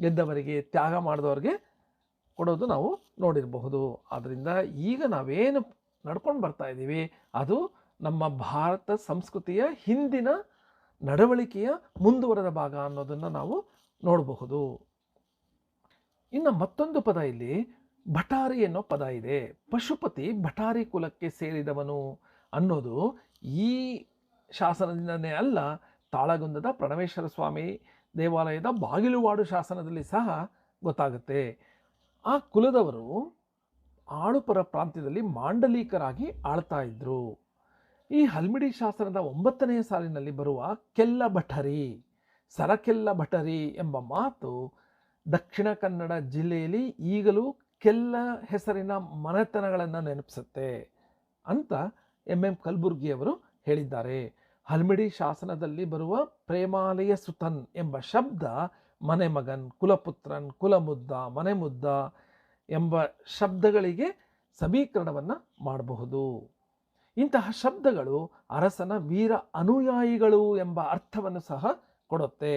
ಗೆದ್ದವರಿಗೆ, ತ್ಯಾಗ ಮಾಡಿದವರಿಗೆ ಕೊಡೋದು ನಾವು ನೋಡಿರಬಹುದು. ಆದ್ದರಿಂದ ಈಗ ನಾವೇನು ನಡ್ಕೊಂಡು ಬರ್ತಾ ಇದ್ದೀವಿ ಅದು ನಮ್ಮ ಭಾರತ ಸಂಸ್ಕೃತಿಯ ಹಿಂದಿನ ನಡವಳಿಕೆಯ ಮುಂದುವರೆದ ಭಾಗ ಅನ್ನೋದನ್ನು ನಾವು ನೋಡಬಹುದು. ಇನ್ನು ಮತ್ತೊಂದು ಪದ ಇಲ್ಲಿ, ಭಟಾರಿ ಅನ್ನೋ ಪದ ಇದೆ. ಪಶುಪತಿ ಭಟಾರಿ ಕುಲಕ್ಕೆ ಸೇರಿದವನು ಅನ್ನೋದು ಈ ಶಾಸನದಿಂದನೇ ಅಲ್ಲ, ತಾಳಗುಂದದ ಪ್ರಣವೇಶ್ವರ ಸ್ವಾಮಿ ದೇವಾಲಯದ ಬಾಗಿಲುವಾಡು ಶಾಸನದಲ್ಲಿ ಸಹ ಗೊತ್ತಾಗುತ್ತೆ. ಆ ಕುಲದವರು ಆಳುಪರ ಪ್ರಾಂತ್ಯದಲ್ಲಿ ಮಾಂಡಲೀಕರಾಗಿ ಆಳ್ತಾ ಇದ್ರು. ಈ ಹಲ್ಮಿಡಿ ಶಾಸನದ ಒಂಬತ್ತನೆಯ ಸಾಲಿನಲ್ಲಿ ಬರುವ ಕೆಲ್ಲ ಭಟರಿ, ಸರಕೆಲ್ಲ ಭಟರಿ ಎಂಬ ಮಾತು ದಕ್ಷಿಣ ಕನ್ನಡ ಜಿಲ್ಲೆಯಲ್ಲಿ ಈಗಲೂ ಕೆಲ್ಲ ಹೆಸರಿನ ಮನೆತನಗಳನ್ನು ನೆನಪಿಸುತ್ತೆ ಅಂತ ಎಂ ಎಂ ಕಲಬುರ್ಗಿಯವರು ಹೇಳಿದ್ದಾರೆ. ಹಲ್ಮಿಡಿ ಶಾಸನದಲ್ಲಿ ಬರುವ ಪ್ರೇಮಾಲಯ ಸುತನ್ ಎಂಬ ಶಬ್ದ ಮನೆ ಮಗನ್ ಕುಲಪುತ್ರನ್, ಕುಲಮುದ್ದ, ಮನೆಮುದ್ದ ಎಂಬ ಶಬ್ದಗಳಿಗೆ ಸಮೀಕರಣವನ್ನು ಮಾಡಬಹುದು. ಇಂತಹ ಶಬ್ದಗಳು ಅರಸನ ವೀರ ಅನುಯಾಯಿಗಳು ಎಂಬ ಅರ್ಥವನ್ನು ಸಹ ಕೊಡುತ್ತೆ.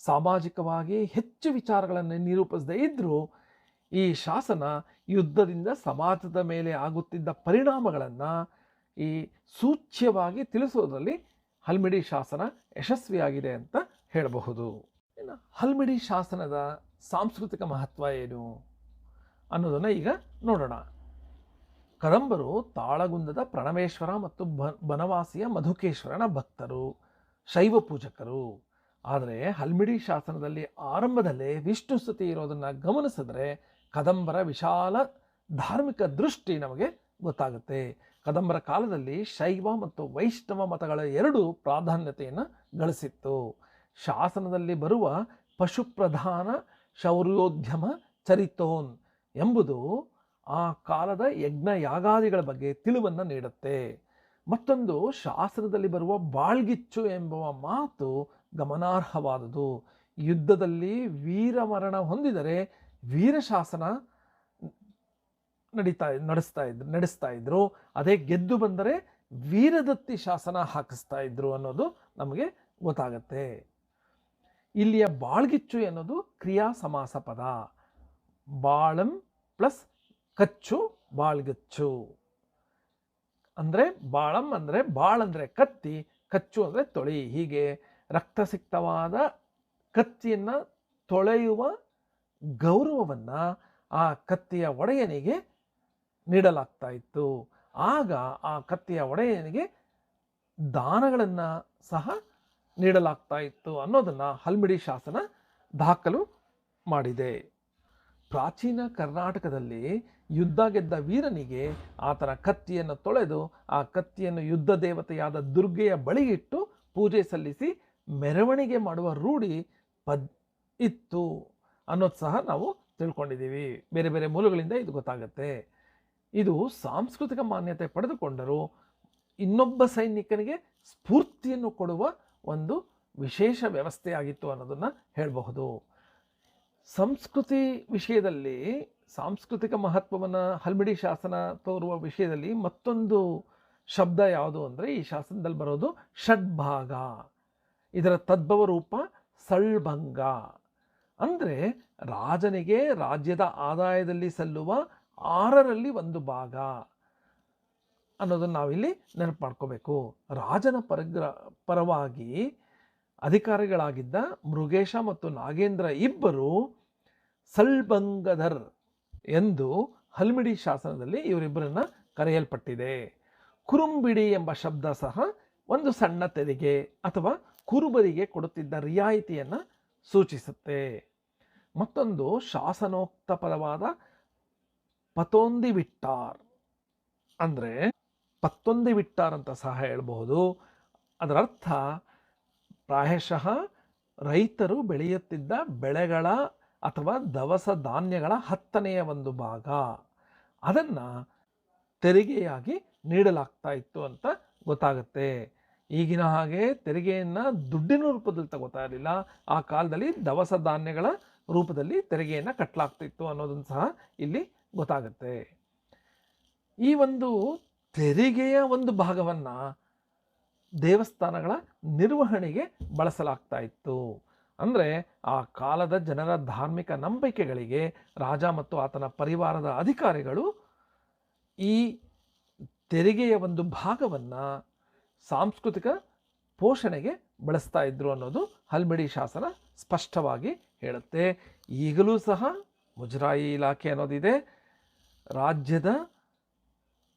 ಸಾಮಾಜಿಕವಾಗಿ ಹೆಚ್ಚು ವಿಚಾರಗಳನ್ನು ನಿರೂಪಿಸದೇ ಇದ್ದರೂ ಈ ಶಾಸನ ಯುದ್ಧದಿಂದ ಸಮಾಜದ ಮೇಲೆ ಆಗುತ್ತಿದ್ದ ಪರಿಣಾಮಗಳನ್ನು ಈ ಸೂಚ್ಯವಾಗಿ ತಿಳಿಸೋದ್ರಲ್ಲಿ ಹಲ್ಮಿಡಿ ಶಾಸನ ಯಶಸ್ವಿಯಾಗಿದೆ ಅಂತ ಹೇಳಬಹುದು. ಇನ್ನು ಹಲ್ಮಿಡಿ ಶಾಸನದ ಸಾಂಸ್ಕೃತಿಕ ಮಹತ್ವ ಏನು ಅನ್ನೋದನ್ನು ಈಗ ನೋಡೋಣ. ಕದಂಬರು ತಾಳಗುಂದದ ಪ್ರಣಮೇಶ್ವರ ಮತ್ತು ಬನವಾಸಿಯ ಮಧುಕೇಶ್ವರನ ಭಕ್ತರು, ಶೈವ ಪೂಜಕರು. ಆದರೆ ಹಲ್ಮಿಡಿ ಶಾಸನದಲ್ಲಿ ಆರಂಭದಲ್ಲೇ ವಿಷ್ಣು ಸ್ತುತಿ ಇರೋದನ್ನು ಗಮನಿಸಿದ್ರೆ ಕದಂಬರ ವಿಶಾಲ ಧಾರ್ಮಿಕ ದೃಷ್ಟಿ ನಮಗೆ ಗೊತ್ತಾಗುತ್ತೆ. ಕದಂಬರ ಕಾಲದಲ್ಲಿ ಶೈವ ಮತ್ತು ವೈಷ್ಣವ ಮತಗಳ ಎರಡು ಪ್ರಾಧಾನ್ಯತೆಯನ್ನು ಗಳಿಸಿತ್ತು. ಶಾಸನದಲ್ಲಿ ಬರುವ ಪಶುಪ್ರಧಾನ ಶೌರ್ಯೋದ್ಯಮ ಚರಿತೋನ್ ಎಂಬುದು ಆ ಕಾಲದ ಯಜ್ಞ ಯಾಗಾದಿಗಳ ಬಗ್ಗೆ ತಿಳಿವನ್ನು ನೀಡುತ್ತೆ. ಮತ್ತೊಂದು ಶಾಸ್ತ್ರದಲ್ಲಿ ಬರುವ ಬಾಳ್ಗಿಚ್ಚು ಎಂಬುವ ಮಾತು ಗಮನಾರ್ಹವಾದುದು. ಯುದ್ಧದಲ್ಲಿ ವೀರಮರಣ ಹೊಂದಿದರೆ ವೀರಶಾಸನ ನಡೀತಾ, ನಡೆಸ್ತಾ ಇದ್ರು ನಡೆಸ್ತಾ ಇದ್ರು. ಅದೇ ಗೆದ್ದು ಬಂದರೆ ವೀರದತ್ತಿ ಶಾಸನ ಹಾಕಿಸ್ತಾ ಇದ್ರು ಅನ್ನೋದು ನಮಗೆ ಗೊತ್ತಾಗತ್ತೆ. ಇಲ್ಲಿಯ ಬಾಳ್ಗಿಚ್ಚು ಎನ್ನುವುದು ಕ್ರಿಯಾ ಸಮಾಸ ಪದ. ಬಾಳಂ ಪ್ಲಸ್ ಕಚ್ಚು ಬಾಳ್ಗಚ್ಚು ಅಂದರೆ ಬಾಳಂ ಅಂದರೆ ಬಾಳ್ ಅಂದರೆ ಕತ್ತಿ, ಕಚ್ಚು ಅಂದರೆ ತೊಳಿ. ಹೀಗೆ ರಕ್ತಸಿಕ್ತವಾದ ಕತ್ತಿಯನ್ನು ತೊಳೆಯುವ ಗೌರವವನ್ನು ಆ ಕತ್ತಿಯ ಒಡೆಯನಿಗೆ ನೀಡಲಾಗ್ತಾ ಇತ್ತು. ಆಗ ಆ ಕತ್ತಿಯ ಒಡೆಯನಿಗೆ ದಾನಗಳನ್ನು ಸಹ ನೀಡಲಾಗ್ತಾ ಇತ್ತು ಅನ್ನೋದನ್ನು ಹಲ್ಮಿಡಿ ಶಾಸನ ದಾಖಲು ಮಾಡಿದೆ. ಪ್ರಾಚೀನ ಕರ್ನಾಟಕದಲ್ಲಿ ಯುದ್ಧ ಗೆದ್ದ ವೀರನಿಗೆ ಆತನ ಕತ್ತಿಯನ್ನು ತೊಳೆದು, ಆ ಕತ್ತಿಯನ್ನು ಯುದ್ಧ ದೇವತೆಯಾದ ದುರ್ಗೆಯ ಬಳಿ ಇಟ್ಟು ಪೂಜೆ ಸಲ್ಲಿಸಿ ಮೆರವಣಿಗೆ ಮಾಡುವ ರೂಢಿ ಪದ್ ಇತ್ತು ಅನ್ನೋದು ಸಹ ನಾವು ತಿಳ್ಕೊಂಡಿದ್ದೀವಿ. ಬೇರೆ ಬೇರೆ ಮೂಲಗಳಿಂದ ಇದು ಗೊತ್ತಾಗುತ್ತೆ. ಇದು ಸಾಂಸ್ಕೃತಿಕ ಮಾನ್ಯತೆ ಪಡೆದುಕೊಂಡರೂ ಇನ್ನೊಬ್ಬ ಸೈನಿಕನಿಗೆ ಸ್ಫೂರ್ತಿಯನ್ನು ಕೊಡುವ ಒಂದು ವಿಶೇಷ ವ್ಯವಸ್ಥೆಯಾಗಿತ್ತು ಅನ್ನೋದನ್ನು ಹೇಳಬಹುದು. ಸಂಸ್ಕೃತಿ ವಿಷಯದಲ್ಲಿ ಸಾಂಸ್ಕೃತಿಕ ಮಹತ್ವವನ್ನು ಹಲ್ಮಿಡಿ ಶಾಸನ ತೋರುವ ವಿಷಯದಲ್ಲಿ ಮತ್ತೊಂದು ಶಬ್ದ ಯಾವುದು ಅಂದರೆ ಈ ಶಾಸನದಲ್ಲಿ ಬರೋದು ಷಡ್ಭಾಗ. ಇದರ ತದ್ಭವ ರೂಪ ಸಳ್ಭಂಗ. ಅಂದರೆ ರಾಜನಿಗೆ ರಾಜ್ಯದ ಆದಾಯದಲ್ಲಿ ಸಲ್ಲುವ ಆರರಲ್ಲಿ ಒಂದು ಭಾಗ ಅನ್ನೋದನ್ನು ನಾವಿಲ್ಲಿ ನೆನಪು ಮಾಡ್ಕೋಬೇಕು. ರಾಜನ ಪರಗ್ರ ಪರವಾಗಿ ಅಧಿಕಾರಿಗಳಾಗಿದ್ದ ಮೃಗೇಶ ಮತ್ತು ನಾಗೇಂದ್ರ ಇಬ್ಬರು ಸಲ್ಬಂಗಧರ್ ಎಂದು ಹಲ್ಮಿಡಿ ಶಾಸನದಲ್ಲಿ ಇವರಿಬ್ಬರನ್ನ ಕರೆಯಲ್ಪಟ್ಟಿದೆ. ಕುರುಂಬಿಡಿ ಎಂಬ ಶಬ್ದ ಸಹ ಒಂದು ಸಣ್ಣ ತೆರಿಗೆ ಅಥವಾ ಕುರುಬರಿಗೆ ಕೊಡುತ್ತಿದ್ದ ರಿಯಾಯಿತಿಯನ್ನು ಸೂಚಿಸುತ್ತೆ. ಮತ್ತೊಂದು ಶಾಸನೋಕ್ತ ಪದವಾದ ಪತೊಂದಿ ವಿಟ್ಟಾರ್ ಅಂದರೆ ಪತ್ತೊಂದಿ ವಿಟ್ಟಾರ್ ಅಂತ ಸಹ ಹೇಳಬಹುದು. ಅದರ ಅರ್ಥ ಪ್ರಾಯಶಃ ರೈತರು ಬೆಳೆಯುತ್ತಿದ್ದ ಬೆಳೆಗಳ ಅಥವಾ ದವಸ ಧಾನ್ಯಗಳ ಹತ್ತನೆಯ ಒಂದು ಭಾಗ. ಅದನ್ನು ತೆರಿಗೆಯಾಗಿ ನೀಡಲಾಗ್ತಾ ಇತ್ತು ಅಂತ ಗೊತ್ತಾಗುತ್ತೆ. ಈಗಿನ ಹಾಗೆ ತೆರಿಗೆಯನ್ನು ದುಡ್ಡಿನ ರೂಪದಲ್ಲಿ ತಗೋತಾ ಇರಲಿಲ್ಲ. ಆ ಕಾಲದಲ್ಲಿ ದವಸ ಧಾನ್ಯಗಳ ರೂಪದಲ್ಲಿ ತೆರಿಗೆಯನ್ನು ಕಟ್ಟಲಾಗ್ತಿತ್ತು ಅನ್ನೋದನ್ನು ಸಹ ಇಲ್ಲಿ ಗೊತ್ತಾಗುತ್ತೆ. ಈ ಒಂದು ತೆರಿಗೆಯ ಒಂದು ಭಾಗವನ್ನು ದೇವಸ್ಥಾನಗಳ ನಿರ್ವಹಣೆಗೆ ಬಳಸಲಾಗ್ತಾ ಇತ್ತು. ಅಂದರೆ ಆ ಕಾಲದ ಜನರ ಧಾರ್ಮಿಕ ನಂಬಿಕೆಗಳಿಗೆ ರಾಜ ಮತ್ತು ಆತನ ಪರಿವಾರದ ಅಧಿಕಾರಿಗಳು ಈ ತೆರಿಗೆಯ ಒಂದು ಭಾಗವನ್ನು ಸಾಂಸ್ಕೃತಿಕ ಪೋಷಣೆಗೆ ಬಳಸ್ತಾ ಇದ್ರು ಅನ್ನೋದು ಹಲ್ಮಿಡಿ ಶಾಸನ ಸ್ಪಷ್ಟವಾಗಿ ಹೇಳುತ್ತೆ. ಈಗಲೂ ಸಹ ಮುಜರಾಯಿ ಇಲಾಖೆ ಅನ್ನೋದಿದೆ. ರಾಜ್ಯದ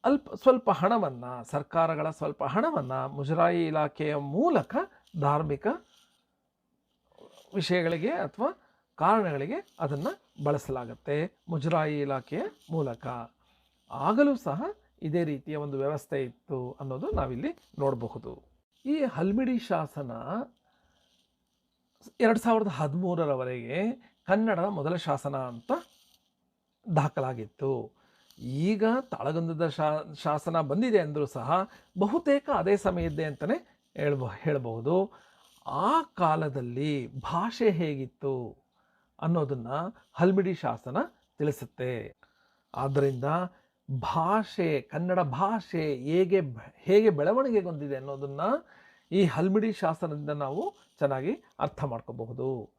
ಅಲ್ಪ ಸ್ವಲ್ಪ ಹಣವನ್ನು, ಸರ್ಕಾರಗಳ ಸ್ವಲ್ಪ ಹಣವನ್ನು ಮುಜರಾಯಿ ಇಲಾಖೆಯ ಮೂಲಕ ಧಾರ್ಮಿಕ ವಿಷಯಗಳಿಗೆ ಅಥವಾ ಕಾರಣಗಳಿಗೆ ಅದನ್ನು ಬಳಸಲಾಗುತ್ತೆ. ಮುಜರಾಯಿ ಇಲಾಖೆಯ ಮೂಲಕ. ಆಗಲೂ ಸಹ ಇದೇ ರೀತಿಯ ಒಂದು ವ್ಯವಸ್ಥೆ ಇತ್ತು ಅನ್ನೋದು ನಾವಿಲ್ಲಿ ನೋಡಬಹುದು. ಈ ಹಲ್ಮಿಡಿ ಶಾಸನ ಎರಡು ಸಾವಿರದ ಹದಿಮೂರರವರೆಗೆ ಕನ್ನಡದ ಮೊದಲ ಶಾಸನ ಅಂತ ದಾಖಲಾಗಿತ್ತು. ಈಗ ತಾಳಗಂಧದ ಶಾ, ಶಾಸನ ಬಂದಿದೆ ಅಂದರೂ ಸಹ ಬಹುತೇಕ ಅದೇ ಸಮಯದ್ದೇ ಅಂತಲೇ ಹೇಳ್ಬ, ಹೇಳಬಹುದು. ಆ ಕಾಲದಲ್ಲಿ ಭಾಷೆ ಹೇಗಿತ್ತು ಅನ್ನೋದನ್ನು ಹಲ್ಮಿಡಿ ಶಾಸನ ತಿಳಿಸುತ್ತೆ. ಆದ್ದರಿಂದ ಭಾಷೆ, ಕನ್ನಡ ಭಾಷೆ ಹೇಗೆ ಹೇಗೆ ಬೆಳವಣಿಗೆಗೊಂಡಿದೆ ಅನ್ನೋದನ್ನು ಈ ಹಲ್ಮಿಡಿ ಶಾಸನದಿಂದ ನಾವು ಚೆನ್ನಾಗಿ ಅರ್ಥ ಮಾಡ್ಕೋಬಹುದು.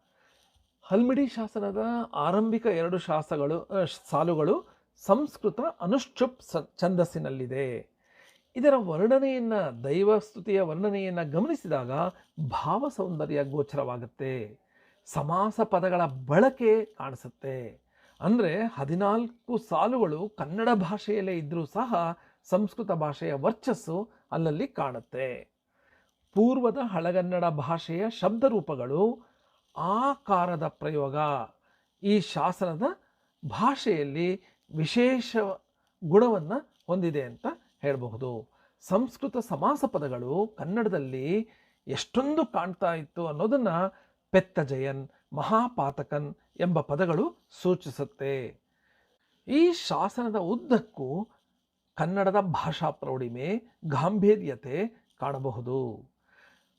ಹಲ್ಮಿಡಿ ಶಾಸನದ ಆರಂಭಿಕ ಎರಡು ಶಾಸಗಳು ಸಾಲುಗಳು ಸಂಸ್ಕೃತ ಅನುಷ್ಠುಪ್ ಛಂದಸ್ಸಿನಲ್ಲಿದೆ. ಇದರ ವರ್ಣನೆಯನ್ನು, ದೈವಸ್ತುತಿಯ ವರ್ಣನೆಯನ್ನು ಗಮನಿಸಿದಾಗ ಭಾವ ಸೌಂದರ್ಯ ಗೋಚರವಾಗುತ್ತೆ. ಸಮಾಸ ಪದಗಳ ಬಳಕೆ ಕಾಣಿಸುತ್ತೆ. ಅಂದರೆ ಹದಿನಾಲ್ಕು ಸಾಲುಗಳು ಕನ್ನಡ ಭಾಷೆಯಲ್ಲೇ ಇದ್ದರೂ ಸಹ ಸಂಸ್ಕೃತ ಭಾಷೆಯ ವರ್ಚಸ್ಸು ಅಲ್ಲಲ್ಲಿ ಕಾಣುತ್ತೆ. ಪೂರ್ವದ ಹಳಗನ್ನಡ ಭಾಷೆಯ ಶಬ್ದರೂಪಗಳು ಆಕಾರದ ಪ್ರಯೋಗ. ಈ ಶಾಸನದ ಭಾಷೆಯಲ್ಲಿ ವಿಶೇಷ ಗುಣವನ್ನು ಹೊಂದಿದೆ ಅಂತ ಹೇಳಬಹುದು. ಸಂಸ್ಕೃತ ಸಮಾಸ ಪದಗಳು ಕನ್ನಡದಲ್ಲಿ ಎಷ್ಟೊಂದು ಕಾಣ್ತಾ ಇತ್ತು ಅನ್ನೋದನ್ನು ಪೆತ್ತಜಯನ್, ಮಹಾಪಾತಕನ್ ಎಂಬ ಪದಗಳು ಸೂಚಿಸುತ್ತೆ. ಈ ಶಾಸನದ ಉದ್ದಕ್ಕೂ ಕನ್ನಡದ ಭಾಷಾ ಪ್ರೌಢಿಮೆ, ಗಾಂಭೀರ್ಯತೆ ಕಾಣಬಹುದು.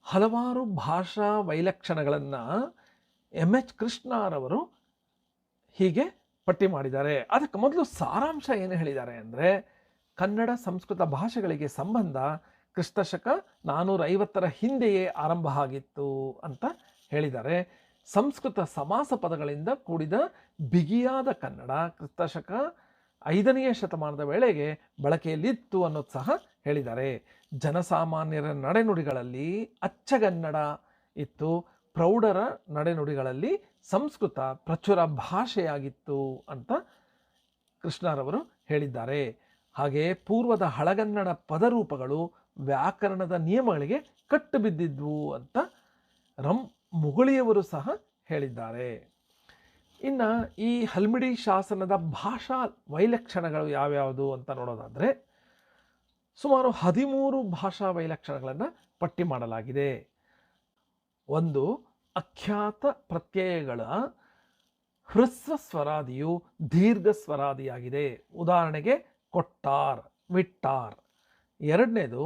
ಹಲವಾರು ಭಾಷಾ ವೈಲಕ್ಷಣಗಳನ್ನು ಎಂ ಎಚ್ ಕೃಷ್ಣರವರು ಹೀಗೆ ಪಟ್ಟಿ ಮಾಡಿದ್ದಾರೆ. ಅದಕ್ಕೆ ಮೊದಲು ಸಾರಾಂಶ ಏನು ಹೇಳಿದ್ದಾರೆ ಅಂದರೆ ಕನ್ನಡ ಸಂಸ್ಕೃತ ಭಾಷೆಗಳಿಗೆ ಸಂಬಂಧ ಕ್ರಿಸ್ತಶಕ ನಾನ್ನೂರ ಐವತ್ತರ ಹಿಂದೆಯೇ ಆರಂಭ ಆಗಿತ್ತು ಅಂತ ಹೇಳಿದ್ದಾರೆ. ಸಂಸ್ಕೃತ ಸಮಾಸ ಪದಗಳಿಂದ ಕೂಡಿದ ಬಿಗಿಯಾದ ಕನ್ನಡ ಕ್ರಿಸ್ತಶಕ ಐದನೆಯ ಶತಮಾನದ ವೇಳೆಗೆ ಬಳಕೆಯಲ್ಲಿತ್ತು ಅನ್ನೋದು ಸಹ ಹೇಳಿದ್ದಾರೆ. ಜನಸಾಮಾನ್ಯರ ನಡೆನುಡಿಗಳಲ್ಲಿ ಅಚ್ಚಗನ್ನಡ ಇತ್ತು. ಪ್ರೌಢರ ನಡೆನುಡಿಗಳಲ್ಲಿ ಸಂಸ್ಕೃತ ಪ್ರಚುರ ಭಾಷೆಯಾಗಿತ್ತು ಅಂತ ಕೃಷ್ಣರವರು ಹೇಳಿದ್ದಾರೆ. ಹಾಗೆ ಪೂರ್ವದ ಹಳಗನ್ನಡ ಪದರೂಪಗಳು ವ್ಯಾಕರಣದ ನಿಯಮಗಳಿಗೆ ಕಟ್ಟು ಬಿದ್ದಿದ್ವು ಅಂತ ರಂ ಮುಗುಳಿಯವರು ಸಹ ಹೇಳಿದ್ದಾರೆ. ಇನ್ನು ಈ ಹಲ್ಮಿಡಿ ಶಾಸನದ ಭಾಷಾ ವೈಲಕ್ಷಣಗಳು ಯಾವ್ಯಾವುದು ಅಂತ ನೋಡೋದಾದರೆ ಸುಮಾರು ಹದಿಮೂರು ಭಾಷಾ ವೈಲಕ್ಷಣಗಳನ್ನು ಪಟ್ಟಿ ಮಾಡಲಾಗಿದೆ. ಒಂದು ಅಖ್ಯಾತ ಪ್ರತ್ಯಯಗಳ ಹೃಸ್ವ ಸ್ವರಾದಿಯು ದೀರ್ಘ ಸ್ವರಾದಿಯಾಗಿದೆ. ಉದಾಹರಣೆಗೆ ಕೊಟ್ಟಾರ್, ವಿಟ್ಟಾರ್. ಎರಡನೇದು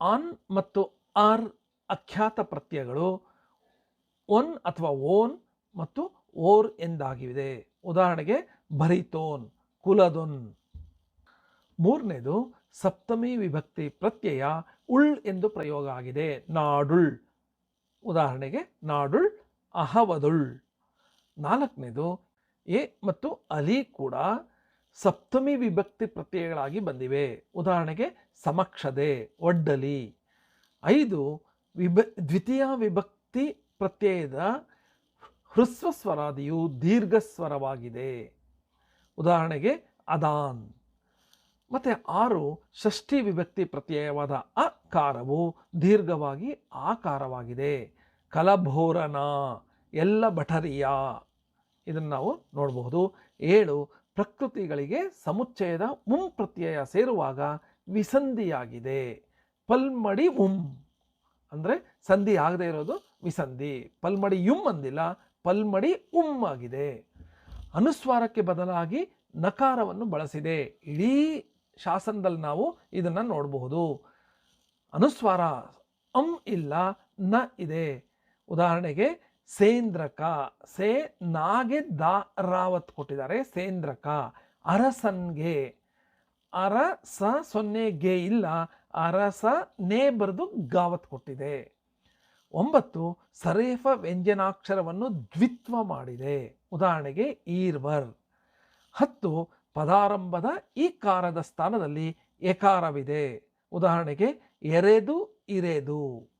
ಆನ್ ಮತ್ತು ಆರ್ ಅಖ್ಯಾತ ಪ್ರತ್ಯಯಗಳು ಒನ್ ಅಥವಾ ಓನ್ ಮತ್ತು ಓರ್ ಎಂದಾಗಿವೆ. ಉದಾಹರಣೆಗೆ ಭರಿತೋನ್ ಕುಲದೊನ್. ಮೂರನೇದು, ಸಪ್ತಮಿ ವಿಭಕ್ತಿ ಪ್ರತ್ಯಯ ಉಳ್ ಎಂದು ಪ್ರಯೋಗ ಆಗಿದೆ. ನಾಡುಳ್. ಉದಾಹರಣೆಗೆ, ನಾಡುಳ್, ಅಹವದುಳ್. ನಾಲ್ಕನೇದು, ಎ ಮತ್ತು ಅಲಿ ಕೂಡ ಸಪ್ತಮಿ ವಿಭಕ್ತಿ ಪ್ರತ್ಯಯಗಳಾಗಿ ಬಂದಿವೆ. ಉದಾಹರಣೆಗೆ, ಸಮಕ್ಷದೆ, ಒಡ್ಡಲಿ. ಐದು, ವಿಭ, ದ್ವಿತೀಯ ವಿಭಕ್ತಿ ಪ್ರತ್ಯಯದ ಹೃಸ್ವ ಸ್ವರಾದಿಯು ದೀರ್ಘ ಸ್ವರವಾಗಿದೆ ಉದಾಹರಣೆಗೆ, ಅದಾನ್. ಮತ್ತು ಆರು, ಷಷ್ಠಿ ವಿಭಕ್ತಿ ಪ್ರತ್ಯಯವಾದ ಅಕಾರವು ದೀರ್ಘವಾಗಿ ಆಕಾರವಾಗಿದೆ. ಕಲಭೋರನ, ಎಲ್ಲ ಭಟರಿಯ. ಇದನ್ನು ನಾವು ನೋಡಬಹುದು. ಏಳು ಪ್ರಕೃತಿಗಳಿಗೆ ಸಮುಚ್ಚಯದ ಮುಂ ಪ್ರತ್ಯಯ ಸೇರುವಾಗ ವಿಸಂಧಿಯಾಗಿದೆ. ಪಲ್ಮಡಿ ಉಂ. ಅಂದರೆ ಸಂಧಿ ಆಗದೇ ಇರೋದು ವಿಸಂಧಿ. ಪಲ್ಮಡಿ ಯುಂ ಅಂದಿಲ್ಲ, ಪಲ್ಮಡಿ ಉಂ ಆಗಿದೆ. ಅನುಸ್ವಾರಕ್ಕೆ ಬದಲಾಗಿ ನಕಾರವನ್ನು ಬಳಸಿದೆ. ಇಡೀ ಶಾಸನದಲ್ಲಿ ನಾವು ಇದನ್ನು ನೋಡಬಹುದು. ಅನುಸ್ವಾರ, ಅಂ ಇಲ್ಲ, ನ ಇದೆ. ಉದಾಹರಣೆಗೆ ಸೇಂದ್ರಕ, ಸೇ ನಾಗೆ ದ ರಾವತ್ ಕೊಟ್ಟಿದ್ದಾರೆ. ಸೇಂದ್ರಕ, ಅರಸನ್ಗೆ, ಅರಸ ಸೊನ್ನೆಗೆ ಇಲ್ಲ, ಅರಸ ನೇ ಬರೆದು ಗಾವತ್ ಕೊಟ್ಟಿದೆ. ಒಂಬತ್ತು, ಸರೇಫ ವ್ಯಂಜನಾಕ್ಷರವನ್ನು ದ್ವಿತ್ವ ಮಾಡಿದೆ. ಉದಾಹರಣೆಗೆ ಈರ್ವರ್. ಹತ್ತು, ಪದಾರಂಭದ ಈ ಕಾರದ ಸ್ಥಾನದಲ್ಲಿ ಏಕಾರವಿದೆ. ಉದಾಹರಣೆಗೆ ಎರೆದು, ಇರೆದು.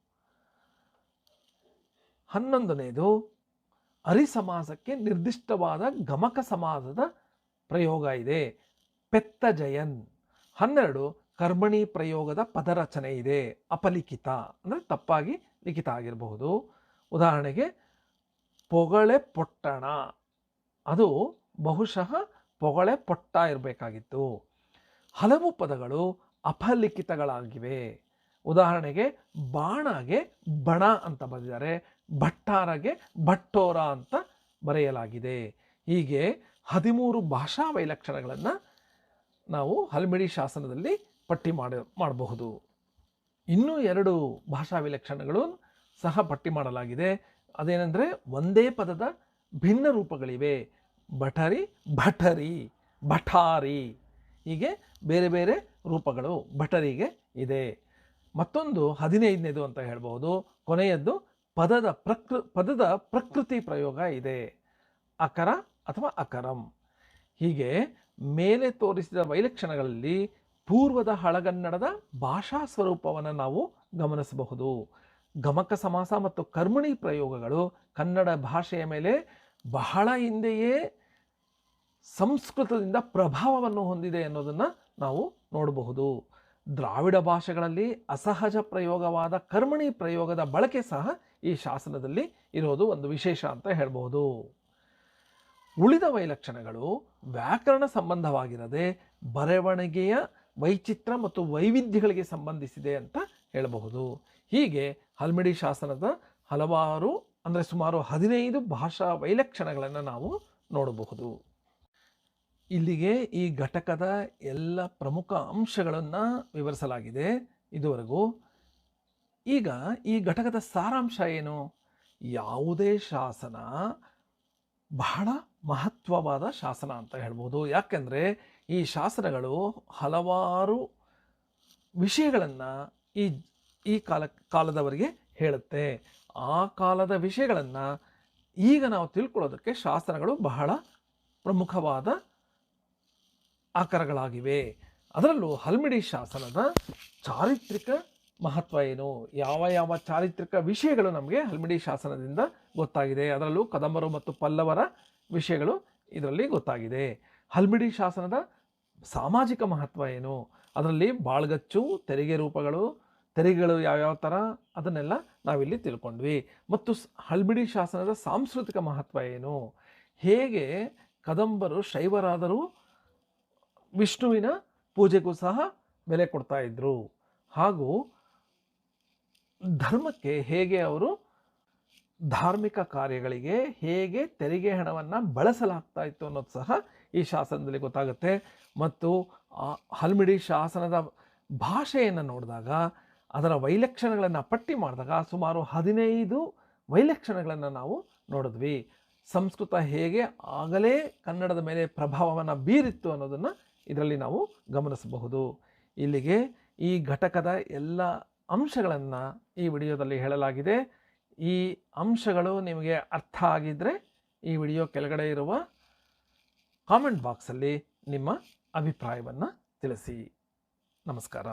ಹನ್ನೊಂದನೇದು ಅರಿಸಮಾಸಕ್ಕೆ ನಿರ್ದಿಷ್ಟವಾದ ಗಮಕ ಸಮಾಸದ ಪ್ರಯೋಗ ಇದೆ. ಪೆತ್ತ ಜಯನ್ ಹನ್ನೆರಡು ಕರ್ಮಣಿ ಪ್ರಯೋಗದ ಪದರಚನೆ ಇದೆ. ಅಪಲಿಖಿತ. ಅಂದರೆ ತಪ್ಪಾಗಿ ಲಿಖಿತ ಆಗಿರಬಹುದು. ಉದಾಹರಣೆಗೆ ಪೊಗಳೆ ಪೊಟ್ಟಣ. ಅದು ಬಹುಶಃ ಪೊಗಳೆ ಪೊಟ್ಟ ಇರಬೇಕಾಗಿತ್ತು. ಹಲವು ಪದಗಳು ಅಪಲಿಖಿತಗಳಾಗಿವೆ. ಉದಾಹರಣೆಗೆ ಬಾಣಗೆ ಬಣ ಅಂತ ಬರೆದಿದ್ದಾರೆ. ಭಟ್ಟಾರಗೆ ಭಟ್ಟೋರ ಅಂತ ಬರೆಯಲಾಗಿದೆ. ಹೀಗೆ ಹದಿಮೂರು ಭಾಷಾ ವೈಲಕ್ಷಣಗಳನ್ನು ನಾವು ಹಲ್ಮಿಡಿ ಶಾಸನದಲ್ಲಿ ಪಟ್ಟಿ ಮಾಡಿ, ಮಾಡಬಹುದು. ಇನ್ನೂ ಎರಡು ಭಾಷಾ ವಿಲಕ್ಷಣಗಳು ಸಹ ಪಟ್ಟಿ ಮಾಡಲಾಗಿದೆ. ಅದೇನೆಂದರೆ ಒಂದೇ ಪದದ ಭಿನ್ನ ರೂಪಗಳಿವೆ. ಭಟರಿ ಭಟರಿ ಭಟಾರಿ ಹೀಗೆ ಬೇರೆ ಬೇರೆ ರೂಪಗಳು ಭಟರಿಗೆ ಇದೆ. ಮತ್ತೊಂದು ಹದಿನೈದನೇದು ಅಂತ ಹೇಳ್ಬೋದು ಕೊನೆಯದ್ದು ಪದದ ಪ್ರಕೃ, ಪದದ ಪ್ರಕೃತಿ ಪ್ರಯೋಗ ಇದೆ. ಅಕರ ಅಥವಾ ಅಕರಂ. ಹೀಗೆ ಮೇಲೆ ತೋರಿಸಿದ ವೈಲಕ್ಷಣಗಳಲ್ಲಿ ಪೂರ್ವದ ಹಳಗನ್ನಡದ ಭಾಷಾ ಸ್ವರೂಪವನ್ನು ನಾವು ಗಮನಿಸಬಹುದು. ಗಮಕ ಸಮಾಸ ಮತ್ತು ಕರ್ಮಣಿ ಪ್ರಯೋಗಗಳು ಕನ್ನಡ ಭಾಷೆಯ ಮೇಲೆ ಬಹಳ ಹಿಂದೆಯೇ ಸಂಸ್ಕೃತದಿಂದ ಪ್ರಭಾವವನ್ನು ಹೊಂದಿದೆ ಅನ್ನೋದನ್ನು ನಾವು ನೋಡಬಹುದು. ದ್ರಾವಿಡ ಭಾಷೆಗಳಲ್ಲಿ ಅಸಹಜ ಪ್ರಯೋಗವಾದ ಕರ್ಮಣಿ ಪ್ರಯೋಗದ ಬಳಕೆ ಸಹ ಈ ಶಾಸನದಲ್ಲಿ ಇರೋದು ಒಂದು ವಿಶೇಷ ಅಂತ ಹೇಳ್ಬೋದು. ಉಳಿದ ವೈಲಕ್ಷಣಗಳು ವ್ಯಾಕರಣ ಸಂಬಂಧವಾಗಿರದೆ ಬರವಣಿಗೆಯ ವೈಚಿತ್ರ ಮತ್ತು ವೈವಿಧ್ಯಗಳಿಗೆ ಸಂಬಂಧಿಸಿದೆ ಅಂತ ಹೇಳಬಹುದು. ಹೀಗೆ ಹಲ್ಮಿಡಿ ಶಾಸನದ ಹಲವಾರು, ಅಂದರೆ ಸುಮಾರು ಹದಿನೈದು ಭಾಷಾ ವೈಲಕ್ಷಣಗಳನ್ನು ನಾವು ನೋಡಬಹುದು. ಇಲ್ಲಿಗೆ ಈ ಘಟಕದ ಎಲ್ಲ ಪ್ರಮುಖ ಅಂಶಗಳನ್ನು ವಿವರಿಸಲಾಗಿದೆ. ಇದುವರೆಗೂ ಈಗ ಈ ಘಟಕದ ಸಾರಾಂಶ ಏನು? ಯಾವುದೇ ಶಾಸನ ಬಹಳ ಮಹತ್ವವಾದ ಶಾಸನ ಅಂತ ಹೇಳ್ಬೋದು. ಯಾಕೆಂದರೆ ಈ ಶಾಸನಗಳು ಹಲವಾರು ವಿಷಯಗಳನ್ನು ಈ ಈ ಕಾಲ, ಕಾಲದವರಿಗೆ ಹೇಳುತ್ತೆ. ಆ ಕಾಲದ ವಿಷಯಗಳನ್ನು ಈಗ ನಾವು ತಿಳ್ಕೊಳ್ಳೋದಕ್ಕೆ ಶಾಸನಗಳು ಬಹಳ ಪ್ರಮುಖವಾದ ಆಕಾರಗಳಾಗಿವೆ. ಅದರಲ್ಲೂ ಹಲ್ಮಿಡಿ ಶಾಸನದ ಚಾರಿತ್ರಿಕ ಮಹತ್ವ ಏನು? ಯಾವ ಯಾವ ಚಾರಿತ್ರಿಕ ವಿಷಯಗಳು ನಮಗೆ ಹಲ್ಮಿಡಿ ಶಾಸನದಿಂದ ಗೊತ್ತಾಗಿದೆ. ಅದರಲ್ಲೂ ಕದಂಬರು ಮತ್ತು ಪಲ್ಲವರ ವಿಷಯಗಳು ಇದರಲ್ಲಿ ಗೊತ್ತಾಗಿದೆ. ಹಲ್ಮಿಡಿ ಶಾಸನದ ಸಾಮಾಜಿಕ ಮಹತ್ವ ಏನು? ಅದರಲ್ಲಿ ಬಾಳ್ಗಚ್ಚು, ತೆರಿಗೆ ರೂಪಗಳು, ತೆರಿಗೆಗಳು ಯಾವ್ಯಾವ ಥರ ಅದನ್ನೆಲ್ಲ ನಾವಿಲ್ಲಿ ತಿಳ್ಕೊಂಡ್ವಿ. ಮತ್ತು ಹಲ್ಮಿಡಿ ಶಾಸನದ ಸಾಂಸ್ಕೃತಿಕ ಮಹತ್ವ ಏನು? ಹೇಗೆ ಕದಂಬರು, ಶೈವರಾದರೂ ವಿಷ್ಣುವಿನ ಪೂಜೆಗೂ ಸಹ ಬೆಲೆ ಕೊಡ್ತಾ ಇದ್ದರು ಹಾಗೂ ಧರ್ಮಕ್ಕೆ ಹೇಗೆ ಅವರು ಧಾರ್ಮಿಕ ಕಾರ್ಯಗಳಿಗೆ ಹೇಗೆ ತೆರಿಗೆ ಹಣವನ್ನು ಬಳಸಲಾಗ್ತಾ ಇತ್ತು ಅನ್ನೋದು ಸಹ ಈ ಶಾಸನದಲ್ಲಿ ಗೊತ್ತಾಗುತ್ತೆ. ಮತ್ತು ಹಲ್ಮಿಡಿ ಶಾಸನದ ಭಾಷೆಯನ್ನು ನೋಡಿದಾಗ, ಅದರ ವೈಲಕ್ಷಣಗಳನ್ನು ಪಟ್ಟಿ ಮಾಡಿದಾಗ ಸುಮಾರು ಹದಿನೈದು ವೈಲಕ್ಷಣಗಳನ್ನು ನಾವು ನೋಡಿದ್ವಿ. ಸಂಸ್ಕೃತ ಹೇಗೆ ಆಗಲೇ ಕನ್ನಡದ ಮೇಲೆ ಪ್ರಭಾವವನ್ನು ಬೀರಿತ್ತು ಅನ್ನೋದನ್ನು ಇದರಲ್ಲಿ ನಾವು ಗಮನಿಸಬಹುದು. ಇಲ್ಲಿಗೆ ಈ ಘಟಕದ ಎಲ್ಲ ಅಂಶಗಳನ್ನು ಈ ವಿಡಿಯೋದಲ್ಲಿ ಹೇಳಲಾಗಿದೆ. ಈ ಅಂಶಗಳು ನಿಮಗೆ ಅರ್ಥ ಆಗಿದ್ದರೆ ಈ ವಿಡಿಯೋ ಕೆಳಗಡೆ ಇರುವ ಕಾಮೆಂಟ್ ಬಾಕ್ಸಲ್ಲಿ ನಿಮ್ಮ ಅಭಿಪ್ರಾಯವನ್ನು ತಿಳಿಸಿ. ನಮಸ್ಕಾರ.